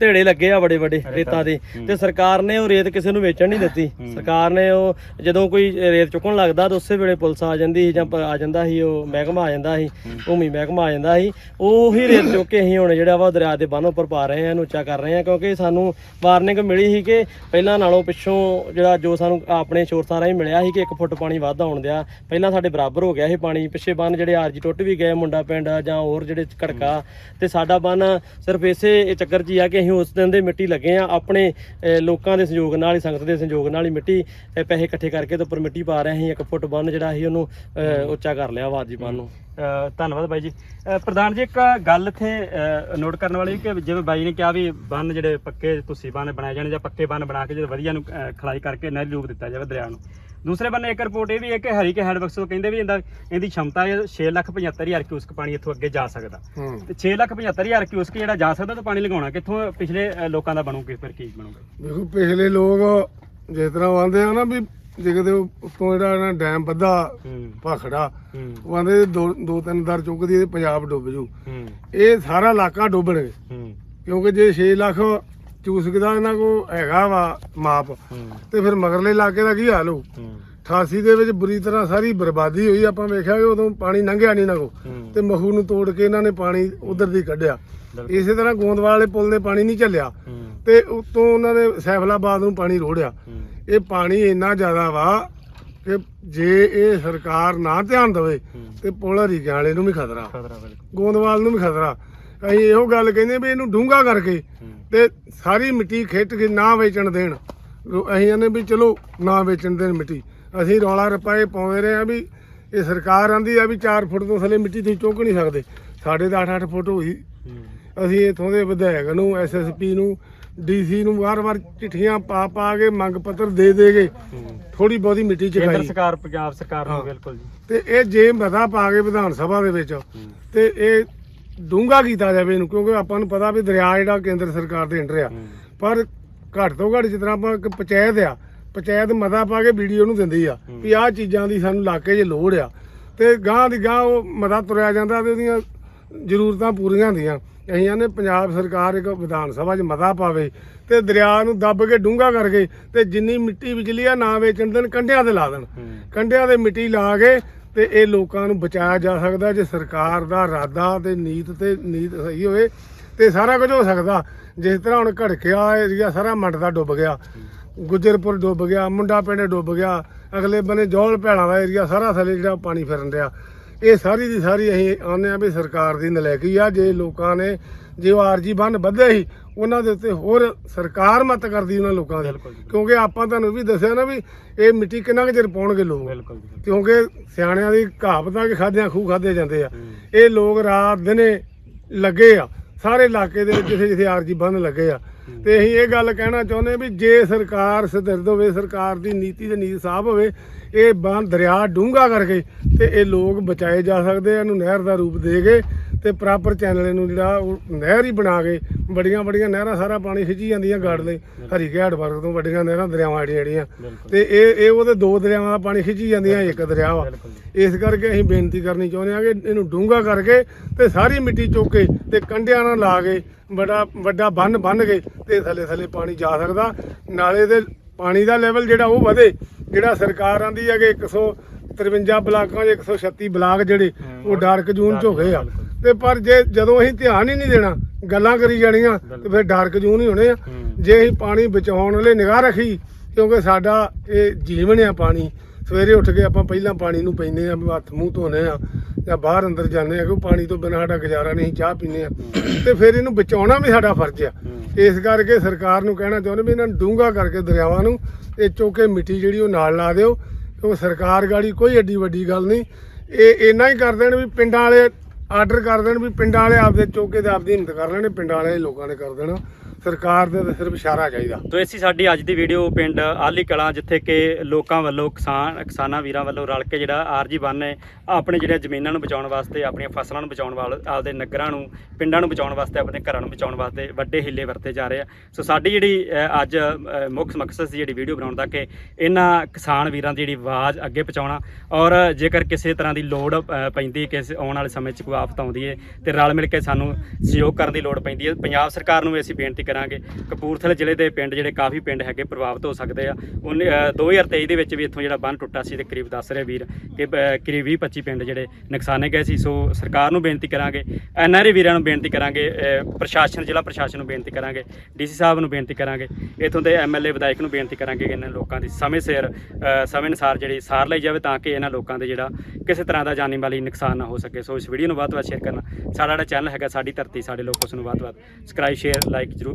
[SPEAKER 4] ਢੇੜੇ ਲੱਗੇ ਆ ਬੜੇ ਬੜੇ ਰੇਤਾਂ ਦੇ। ਤੇ ਸਰਕਾਰ ਨੇ ਉਹ ਰੇਤ ਕਿਸੇ ਨੂੰ ਵੇਚਣ ਨਹੀਂ ਦਿੱਤੀ। ਸਰਕਾਰ ਨੇ ਉਹ ਜਦੋਂ ਕੋਈ ਰੇਤ ਚੁੱਕਣ ਲੱਗਦਾ ਤਾਂ ਉਸੇ ਵੇਲੇ ਪੁਲਿਸ ਆ ਜਾਂਦੀ ਸੀ ਜਾਂ ਆ ਜਾਂਦਾ ਸੀ ਉਹ ਮਹਿਕਮਾ ਆ ਜਾਂਦਾ ਸੀ ਭੂਮੀ ਮਹਿਕਮਾ ਆ ਜਾਂਦਾ ਸੀ। ਉਹੀ ਰੇਤ ਚੁੱਕ ਕੇ ਅਸੀਂ ਹੁਣ ਜਿਹੜਾ ਵਾ ਦਰਿਆ ਦੇ ਬੰਨ ਉੱਪਰ ਪਾ ਰਹੇ ਆ ਇਹਨੂੰ ਉੱਚਾ ਕਰ ਰਹੇ ਆ ਕਿਉਂਕਿ ਸਾਨੂੰ ਵਾਰਨਿੰਗ ਮਿਲੀ ਸੀ ਕਿ ਪਹਿਲਾਂ ਨਾਲੋਂ ਪਿੱਛੋਂ ਜਿਹੜਾ ਜੋ ਸਾਨੂੰ ਆਪਣੇ ਸ਼ੋਰਸਾਂ ਰਾਹੀਂ ਮਿਲਿਆ ਸੀ ਕਿ 1 ਫੁੱਟ ਪਾਣੀ ਵੱਧ ਆਉਣ ਦਿਆ ਪਹਿਲਾਂ ਸਾਡੇ ਬਰਾਬਰ ਹੋ ਗਿਆ ਸੀ ਪਾਣੀ। ਪਿੱਛੇ ਬੰਨ ਜਿਹੜੇ ਆਰਜੀ ਟੁੱਟ ਵੀ ਗਏ ਮੁੰਡਾ ਪਿੰਡ ਜਾਂ ਹੋਰ ਜਿਹੜੇ ਘੜਕਾ। ਤੇ ਸਾਡਾ ਬੰਨ ਸਿਰਫ ਇਸੇ ਚੱਕਰ 'ਚ ਹੀ ਆ ਕਿ ਅਸੀਂ ਉਸ ਦਿਨ ਦੇ ਮਿੱਟੀ ਲੱਗੇ ਆ। ਆਪਣੇ ਲੋਕਾਂ ਦੇ ਸਹਿਯੋਗ ਨਾਲ ਹੀ ਸੰਗਤ ਦੇ ਸਹਿਯੋਗ ਨਾਲ ਹੀ ਮਿੱਟੀ ਪੈਸੇ ਇਕੱਠੇ ਕਰਕੇ ਤੇ ਉੱਪਰ ਮਿੱਟੀ ਪਾ ਰਹੇ ਅਸੀਂ 1 ਫੁੱਟ ਬੰਨ ਜਿਹੜਾ ਅਸੀਂ ਉਹਨੂੰ ਅਹ, ਉੱਚਾ ਕਰ ਲਿਆ ਵਾ ਆਰਜੀ ਬੰਨ ਨੂੰ।
[SPEAKER 1] ਅ, ਧੰਨਵਾਦ ਬਾਈ ਜੀ। ਪ੍ਰਧਾਨ ਜੀ ਇੱਕ ਗੱਲ ਇੱਥੇ ਨੋਟ ਕਰਨ ਵਾਲੀ ਕਿ ਜਿਵੇਂ ਬਾਈ ਨੇ ਕਿਹਾ ਵੀ ਬੰਨ ਜਿਹੜੇ ਪੱਕੇ ਤੁਸੀਂ ਬੰਨ ਬਣਾਏ ਜਾਣੇ ਜਾਂ ਪੱਕੇ ਬੰਨ ਬਣਾ ਕੇ ਜਦੋਂ ਵਧੀਆ ਨੂੰ ਅ, ਖਲਾਈ ਕਰਕੇ ਨਹਿਰੀ ਰੂਪ ਦਿੱਤਾ ਜਾਵੇ ਦਰਿਆ ਨੂੰ। ਦੂਸਰੇ ਬੰਨੇ ਇੱਕ ਰਿਪੋਰਟ ਇਹ ਵੀ ਹੈ ਕਿ ਹਰੀ ਕੇ ਹੈਡਵਰਕਸ ਤੋਂ ਕਹਿੰਦੇ ਵੀ ਇਹਦੀ ਸ਼ਮਤਾ 675000 ਕਿਊਸਕ ਪਾਣੀ ਇੱਥੋਂ ਅੱਗੇ ਜਾ ਸਕਦਾ। ਤੇ 675000 ਕਿਊਸਕ ਜਿਹੜਾ ਜਾ ਸਕਦਾ ਤਾਂ ਪਾਣੀ ਲਗਾਉਣਾ ਕਿੱਥੋਂ ਪਿਛਲੇ ਲੋਕਾਂ ਦਾ ਬਣੂ ਫਿਰ ਕੀ ਬਣੂਗਾ?
[SPEAKER 2] ਦੇਖੋ ਪਿਛਲੇ ਲੋਕ ਜਿਸ ਤਰ੍ਹਾਂ ਆਂਦੇ ਆ ਨਾ ਵੀ ਜੇ ਕਦੇ ਉੱਤੋਂ ਜਿਹੜਾ ਨਾ ਡੈਮ
[SPEAKER 1] ਬੱਧਾ
[SPEAKER 2] ਭਖੜਾ ਉਹ ਆਂਦੇ ਦੋ ਦੋ ਤਿੰਨ ਦਰ ਚੁੱਕਦੀ ਇਹ ਪੰਜਾਬ ਡੁੱਬ ਜੂ। ਇਹ ਸਾਰਾ ਇਲਾਕਾ ਡੁੱਬਣਗੇ ਕਿਉਂਕਿ ਜੇ 6 ਲੱਖ ਚੂਸਕ ਦਾ ਇਹਨਾਂ ਕੋ ਹੈਗਾ ਵਾ ਮਾਪ। ਤੇ ਫਿਰ ਮਗਰਲੇ ਇਲਾਕੇ ਦਾ ਕੀ ਹਾਲ ਹੋ
[SPEAKER 1] ਹੂੰ।
[SPEAKER 2] 88 ਦੇ ਵਿੱਚ ਬੁਰੀ ਤਰ੍ਹਾਂ ਸਾਰੀ ਬਰਬਾਦੀ ਹੋਈ ਆਪਾਂ ਵੇਖਿਆ ਕਿ ਉਦੋਂ ਪਾਣੀ ਲੰਘਿਆ ਨਹੀਂ ਨਾ ਕੋ ਤੇ ਮਹੂ ਨੂੰ ਤੋੜ ਕੇ ਇਹਨਾਂ ਨੇ ਪਾਣੀ ਉਧਰ ਦੀ ਕੱਢਿਆ। ਇਸੇ ਤਰ੍ਹਾਂ ਗੋਂਦਵਾਲ ਵਾਲੇ ਪੁਲ ਦੇ ਪਾਣੀ ਨਹੀਂ ਚੱਲਿਆ। ਤੇ ਉਤੋਂ ਉਹਨਾਂ ਨੇ ਸੈਫਲਾਬਾਦ ਨੂੰ ਪਾਣੀ ਰੋੜਿਆ। ਇਹ ਪਾਣੀ ਇੰਨਾ ਜ਼ਿਆਦਾ ਵਾ ਕਿ ਜੇ ਇਹ ਸਰਕਾਰ ਨਾ ਧਿਆਨ ਦੇਵੇ ਤੇ ਪੁਲ ਹਰੀਕਿਆਂ ਵਾਲੇ ਨੂੰ ਵੀ ਖਤਰਾ।
[SPEAKER 1] ਖਤਰਾ ਬਿਲਕੁਲ।
[SPEAKER 2] ਗੋਂਦਵਾਲ ਨੂੰ ਵੀ ਖਤਰਾ। ਅਸੀਂ ਇਹੋ ਗੱਲ ਕਹਿੰਦੇ ਵੀ ਇਹਨੂੰ ਡੂੰਘਾ ਕਰਕੇ ਤੇ ਸਾਰੀ ਮਿੱਟੀ ਖਿੱਚ ਕੇ ਨਾ ਵੇਚਣ ਦੇਣ। ਅਸੀਂ ਕਹਿੰਦੇ ਵੀ ਚਲੋ ਨਾ ਵੇਚਣ ਦੇਣ ਮਿੱਟੀ। ਅਸੀਂ ਰੌਲਾ ਰਪਾਏ ਪਾਉਂਦੇ ਰਹੇ ਆ ਵੀ ਇਹ ਸਰਕਾਰ ਆਂਦੀ ਆ ਵੀ 4 ਫੁੱਟ ਤੋਂ ਥੱਲੇ ਮਿੱਟੀ ਤੁਸੀਂ ਚੁੱਕ ਨਹੀਂ ਸਕਦੇ। ਸਾਡੇ ਤਾਂ 8-8 ਫੁੱਟ ਹੋਈ ਅਸੀਂ ਇਥੋਂ ਦੇ ਵਿਧਾਇਕ ਨੂੰ ਐਸਐਸਪੀ ਨੂੰ ਡੀਸੀ ਨੂੰ ਵਾਰ-ਵਾਰ ਚਿੱਠੀਆਂ ਪਾ ਪਾ ਕੇ ਮੰਗ ਪੱਤਰ ਦੇ ਦੇ ਕੇ ਥੋੜੀ ਬਹੁਤੀ ਮਿੱਟੀ
[SPEAKER 1] ਕੇਂਦਰ
[SPEAKER 2] ਚਕਾਈ।
[SPEAKER 1] ਸਰਕਾਰ ਪੰਜਾਬ ਸਰਕਾਰ ਨੂੰ। ਬਿਲਕੁਲ ਜੀ।
[SPEAKER 2] ਤੇ ਇਹ ਜੇ ਮਤਾ ਪਾ ਕੇ ਵਿਧਾਨ ਸਭਾ ਦੇ ਵਿੱਚ ਤੇ ਇਹ ਡੂੰਘਾ ਕੀਤਾ ਜਾਵੇ ਇਹਨੂੰ ਕਿਉਂਕਿ ਆਪਾਂ ਨੂੰ ਪਤਾ ਵੀ ਦਰਿਆ ਜਿਹੜਾ ਕੇਂਦਰ ਸਰਕਾਰ ਦੇ ਅੰਡਰ ਆ। ਪਰ ਘੱਟ ਤੋਂ ਘੱਟ ਜਿਸ ਤਰ੍ਹਾਂ ਆਪਾਂ ਇੱਕ ਪੰਚਾਇਤ ਆ ਪੰਚਾਇਤ ਮਤਾ ਪਾ ਕੇ ਵੀਡੀਓ ਨੂੰ ਦਿੰਦੀ ਆ। ਵੀ ਆਹ ਚੀਜ਼ਾਂ ਦੀ ਸਾਨੂੰ ਇਲਾਕੇ 'ਚ ਲੋੜ ਆ। ਤੇ ਗਾਂ ਦੀ ਗਾਂ ਉਹ ਮਤਾ ਤੁਰਿਆ ਜਾਂਦਾ ਤੇ ਉਹਦੀਆਂ ਜ਼ਰੂਰਤਾਂ ਪੂਰੀਆਂ ਹੁੰਦੀਆਂ। ਅਸੀਂ ਆਨੇ ਪੰਜਾਬ ਸਰਕਾਰ ਇੱਕ ਵਿਧਾਨ ਸਭਾ 'ਚ ਮਤਾ ਪਾਵੇ ਤੇ ਦਰਿਆ ਨੂੰ ਦੱਬ ਕੇ ਡੂੰਘਾ ਕਰਕੇ ਤੇ ਜਿੰਨੀ ਮਿੱਟੀ ਵਿਚਲੀ ਆ ਨਾ ਵੇਚਣ ਦੇਣ ਕੰਢਿਆਂ ਤੇ ਲਾ ਦੇਣ। ਕੰਢਿਆਂ ਤੇ ਮਿੱਟੀ ਲਾ ਕੇ ਤੇ ਇਹ ਲੋਕਾਂ ਨੂੰ ਬਚਾਇਆ ਜਾ ਸਕਦਾ ਜੇ ਸਰਕਾਰ ਦਾ ਇਰਾਦਾ ਤੇ ਨੀਤ ਤੇ ਨੀਤ ਸਹੀ ਹੋਵੇ ਤੇ ਸਾਰਾ ਕੁਝ ਹੋ ਸਕਦਾ। ਜਿਸ ਤਰ੍ਹਾਂ ਹੁਣ ਘੜਕਿਆ ਏਰੀਆ ਸਾਰਾ ਮੰਡ ਦਾ ਡੁੱਬ ਗਿਆ, ਗੁੱਜਰਪੁਰ ਡੁੱਬ ਗਿਆ, ਮੁੰਡਾ ਪਿੰਡ ਡੁੱਬ ਗਿਆ, ਅਗਲੇ ਬੰਨੇ ਜੌਲ ਭੈਣਾਂ ਦਾ ਏਰੀਆ ਸਾਰਾ ਥੱਲੇ ਜਿਹੜਾ ਪਾਣੀ ਫਿਰਨ ਰਿਹਾ ਇਹ ਸਾਰੀ ਦੀ ਸਾਰੀ ਅਸੀਂ ਆਉਂਦੇ ਆ ਵੀ ਸਰਕਾਰ ਦੀ ਨਲਾਇਕੀ ਆ, ਜੇ ਲੋਕਾਂ ਨੇ ਜੇ ਉਹ ਆਰਜੀ ਬੰਨ ਵੱਧੇ ਸੀ ਉਹਨਾਂ ਦੇ ਉੱਤੇ ਹੋਰ ਸਰਕਾਰ ਮਤ ਕਰਦੀ ਉਹਨਾਂ ਲੋਕਾਂ ਦੀ।
[SPEAKER 1] ਬਿਲਕੁਲ ਜੀ,
[SPEAKER 2] ਕਿਉਂਕਿ ਆਪਾਂ ਤੁਹਾਨੂੰ ਵੀ ਦੱਸਿਆ ਨਾ ਵੀ ਇਹ ਮਿੱਟੀ ਕਿੰਨਾ ਕੁ ਚਿਰ ਪਾਉਣਗੇ ਲੋਕ।
[SPEAKER 1] ਬਿਲਕੁਲ ਜੀ
[SPEAKER 2] ਕਿਉਂਕਿ ਸਿਆਣਿਆਂ ਦੀ ਕਹਾਵਤ ਕਿ ਖਾਦਿਆਂ ਖੂਹ ਖਾਦੇ ਜਾਂਦੇ ਆ।
[SPEAKER 1] ਹੂੰ।
[SPEAKER 2] ਇਹ ਲੋਕ ਰਾਤ ਦਿਨੇ ਲੱਗੇ ਆ ਸਾਰੇ ਇਲਾਕੇ ਦੇ ਵਿੱਚ ਜਿੱਥੇ ਜਿੱਥੇ ਆਰਜੀ ਬੰਦ ਲੱਗੇ ਆ। ਤੇ ਅਸੀਂ ਇਹ ਗੱਲ ਕਹਿਣਾ ਚਾਹੁੰਦੇ ਵੀ ਜੇ ਸਰਕਾਰ ਸਥਿਰਤ ਹੋਵੇ ਸਰਕਾਰ ਦੀ ਨੀਤੀ ਤੇ ਨੀਤੀ ਸਾਫ਼ ਹੋਵੇ ਇਹ ਬੰਦ ਦਰਿਆ ਡੂੰਘਾ ਕਰਕੇ ਤੇ ਇਹ ਲੋਕ ਬਚਾਏ ਜਾ ਸਕਦੇ ਆ ਇਹਨੂੰ ਨਹਿਰ ਦਾ ਰੂਪ ਦੇ ਕੇ ਤੇ ਪ੍ਰਾਪਰ ਚੈਨਲ ਇਹਨੂੰ ਜਿਹੜਾ ਉਹ ਨਹਿਰ ਹੀ ਬਣਾ ਕੇ ਬੜੀਆਂ ਬੜੀਆਂ ਨਹਿਰਾਂ ਸਾਰਾ ਪਾਣੀ ਖਿੱਚੀ ਜਾਂਦੀਆਂ ਗਾੜ ਲਈ ਹਰੀਕੇ ਵਰਗ ਤੋਂ ਵੱਡੀਆਂ ਨਹਿਰਾਂ ਦਰਿਆਵਾਂ ਜਿਹੜੀਆਂ ਜਿਹੜੀਆਂ। ਤੇ ਇਹ ਇਹ ਉਹਦੇ ਦੋ ਦਰਿਆਵਾਂ ਦਾ ਪਾਣੀ ਖਿੱਚੀ ਜਾਂਦੀਆਂ ਇੱਕ ਦਰਿਆ ਵਾ। ਇਸ ਕਰਕੇ ਅਸੀਂ ਬੇਨਤੀ ਕਰਨੀ ਚਾਹੁੰਦੇ ਹਾਂ ਕਿ ਇਹਨੂੰ ਡੂੰਘਾ ਕਰਕੇ ਤੇ ਸਾਰੀ ਮਿੱਟੀ ਚੁੱਕ ਕੇ ਤੇ ਕੰਢਿਆਂ ਨਾਲ ਲਾ ਕੇ ਬੜਾ ਵੱਡਾ ਬੰਨ ਬੰਨ ਕੇ ਤੇ ਥੱਲੇ ਥੱਲੇ ਪਾਣੀ ਜਾ ਸਕਦਾ। ਨਾਲੇ ਦੇ ਪਾਣੀ ਦਾ ਲੈਵਲ ਜਿਹੜਾ ਉਹ ਵਧੇ। ਜਿਹੜਾ ਸਰਕਾਰ ਆਂਦੀ ਹੈ ਕਿ 153 ਬਲਾਕਾਂ ਦੇ 136 ਬਲਾਕ ਜਿਹੜੇ ਉਹ ਡਾਰਕ ਜ਼ੋਨ ਚ ਹੋ ਗਏ ਆ। ਤੇ ਪਰ ਜੇ ਜਦੋਂ ਅਸੀਂ ਧਿਆਨ ਹੀ ਨਹੀਂ ਦੇਣਾ ਗੱਲਾਂ ਕਰੀ ਜਾਣੀਆਂ ਤੇ ਫਿਰ ਡਾਰਕ ਜ਼ੋਨ ਹੀ ਹੋਣੇ ਆ। ਜੇ ਅਸੀਂ ਪਾਣੀ ਬਚਾਉਣ ਵਾਲੇ ਨਿਗਾਹ ਰੱਖੀ ਕਿਉਂਕਿ ਸਾਡਾ ਇਹ ਜੀਵਨ ਆ ਪਾਣੀ ਸਵੇਰੇ ਉੱਠ ਕੇ ਆਪਾਂ ਪਹਿਲਾਂ ਪਾਣੀ ਨੂੰ ਪੈਂਦੇ ਆ ਹੱਥ ਮੂੰਹ ਧੋਨੇ ਆ ਜਾਂ ਬਾਹਰ ਅੰਦਰ ਜਾਂਦੇ ਆ ਕਿ ਪਾਣੀ ਤੋਂ ਬਿਨਾਂ ਸਾਡਾ ਗੁਜ਼ਾਰਾ ਨਹੀਂ ਚਾਹ ਪੀਂਦੇ ਆ। ਤੇ ਫਿਰ ਇਹਨੂੰ ਬਚਾਉਣਾ ਵੀ ਸਾਡਾ ਫਰਜ਼ ਆ। ਇਸ ਕਰਕੇ ਸਰਕਾਰ ਨੂੰ ਕਹਿਣਾ ਚਾਹੁੰਦੇ ਵੀ ਇਹਨਾਂ ਨੂੰ ਡੂੰਘਾ ਕਰਕੇ ਦਰਿਆਵਾਂ ਨੂੰ ਇਹ ਚੋਕੇ ਮਿੱਟੀ ਜਿਹੜੀ ਉਹ ਨਾਲ ਲਾ ਦਿਓ ਕਿਉਂਕਿ ਸਰਕਾਰ ਗਾੜੀ ਕੋਈ ਏਡੀ ਵੱਡੀ ਗੱਲ ਨਹੀਂ। ਇਹ ਇੰਨਾ ਹੀ ਕਰ ਦੇਣ ਵੀ ਪਿੰਡਾਂ ਵਾਲੇ ਆਰਡਰ ਕਰ ਦੇਣ ਵੀ ਪਿੰਡਾਂ ਵਾਲੇ ਆਪਦੇ ਚੋਕੇ ਤੇ ਆਪਦੀ ਹਿੰਮਤ ਕਰ ਲੈਣੇ ਪਿੰਡਾਂ ਵਾਲੇ ਲੋਕਾਂ ਨੇ ਕਰ ਦੇਣਾ। ਸਰਕਾਰ ਦਾ ਤਾਂ ਸਿਰਫ ਇਸ਼ਾਰਾ ਚਾਹੀਦਾ।
[SPEAKER 1] ਤੋ ਇਸੀ ਸਾਡੀ ਅੱਜ ਦੀ ਵੀਡੀਓ ਪਿੰਡ ਆਲੀ ਕਲਾਂ ਜਿੱਥੇ ਕਿ ਲੋਕਾਂ ਵੱਲੋਂ ਕਿਸਾਨ ਕਿਸਾਨਾਂ ਵੀਰਾਂ ਵੱਲੋਂ ਰਲ ਕੇ ਜਿਹੜਾ ਆਰਜੀ ਬੰਨ ਹੈ ਆਪਣੇ ਜਿਹੜੇ ਜ਼ਮੀਨਾਂ ਨੂੰ ਬਚਾਉਣ ਵਾਸਤੇ ਆਪਣੀਆਂ ਫਸਲਾਂ ਨੂੰ ਬਚਾਉਣ ਵਾਲ ਆਪਦੇ ਨਗਰਾਂ ਨੂੰ ਪਿੰਡਾਂ ਨੂੰ ਬਚਾਉਣ ਵਾਸਤੇ ਆਪਣੇ ਘਰਾਂ ਨੂੰ ਬਚਾਉਣ ਵਾਸਤੇ ਵੱਡੇ ਹਿੱਲੇ ਵਰਤੇ ਜਾ ਰਹੇ ਆ। ਸੋ ਸਾਡੀ ਜਿਹੜੀ ਅ, ਅੱਜ ਅ, ਮੁੱਖ ਮਕਸਦ ਸੀ ਜਿਹੜੀ ਵੀਡੀਓ ਬਣਾਉਣ ਦਾ ਕਿ ਇਹਨਾਂ ਕਿਸਾਨ ਵੀਰਾਂ ਦੀ ਜਿਹੜੀ ਆਵਾਜ਼ ਅੱਗੇ ਪਹੁੰਚਾਉਣਾ ਔਰ ਜੇਕਰ ਕਿਸੇ ਤਰ੍ਹਾਂ ਦੀ ਲੋੜ ਅ, ਪੈਂਦੀ ਕਿਸੇ ਆਉਣ ਵਾਲੇ ਸਮੇਂ 'ਚ ਕੋਈ ਆਫਤ ਆਉਂਦੀ ਹੈ ਤੇ ਰਲ ਮਿਲ ਕੇ ਸਾਨੂੰ ਸਹਿਯੋਗ ਕਰਨ ਦੀ ਲੋੜ ਪੈਂਦੀ ਹੈ ਪੰਜਾਬ ਸਰਕਾਰ ਨੂੰ ਵੀ ਅਸੀਂ ਬੇਨਤੀ ਕਰਾਂਗੇ। ਕਪੂਰਥਲੇ ਜ਼ਿਲ੍ਹੇ ਦੇ ਪਿੰਡ ਜਿਹੜੇ ਕਾਫੀ ਪਿੰਡ ਹੈਗੇ ਪ੍ਰਭਾਵਿਤ ਹੋ ਸਕਦੇ ਆ। ਉਹਨੇ, ਅ, 2023 ਦੇ ਵਿੱਚ ਵੀ ਇੱਥੋਂ ਜਿਹੜਾ ਬੰਨ ਟੁੱਟਾ ਸੀ ਤੇ ਕਰੀਬ ਦੱਸ ਰਹੇ ਵੀਰ ਕਿ ਕਰੀਬ 20 25 ਪਿੰਡ ਜਿਹੜੇ ਨੁਕਸਾਨੇ ਗਏ ਸੀ। ਸੋ ਸਰਕਾਰ ਨੂੰ ਬੇਨਤੀ ਕਰਾਂਗੇ ਐਨਆਰਏ ਵੀਰਾਂ ਨੂੰ ਬੇਨਤੀ ਕਰਾਂਗੇ ਪ੍ਰਸ਼ਾਸਨ ਜ਼ਿਲ੍ਹਾ ਪ੍ਰਸ਼ਾਸਨ ਨੂੰ ਬੇਨਤੀ ਕਰਾਂਗੇ ਡੀਸੀ ਸਾਹਿਬ ਨੂੰ ਬੇਨਤੀ ਕਰਾਂਗੇ ਇਥੋਂ ਦੇ ਐਮਐਲਏ ਵਿਧਾਇਕ ਨੂੰ ਬੇਨਤੀ ਕਰਾਂਗੇ ਕਿ ਇਹਨਾਂ ਲੋਕਾਂ ਦੀ ਸਮੇਂ ਸਿਰ ਸਮੇਂ ਅਨੁਸਾਰ ਜਿਹੜੀ ਸਾਰ ਲਈ ਜਾਵੇ ਤਾਂ ਕਿ ਇਹਨਾਂ ਲੋਕਾਂ ਦੇ ਜਿਹੜਾ ਕਿਸੇ ਤਰ੍ਹਾਂ ਦਾ ਜਾਨੀ ਮਾਲੀ ਨੁਕਸਾਨ ਨਾ ਹੋ ਸਕੇ। ਸੋ ਇਸ ਵੀਡੀਓ ਨੂੰ ਵੱਧ ਤੋਂ ਵੱਧ ਸ਼ੇਅਰ ਕਰਨਾ। ਸਾਡਾ ਜਿਹੜਾ ਚੈਨਲ ਹੈਗਾ ਸਾਡੀ ਧਰਤੀ ਸਾਡੇ ਲੋਕ ਉਸ ਨੂੰ ਵੱਧ ਤੋਂ ਵੱਧ ਸਬਸਕ੍ਰਾਈਬ ਸ਼ੇਅਰ ਲਾਈਕ ਜਰੂਰ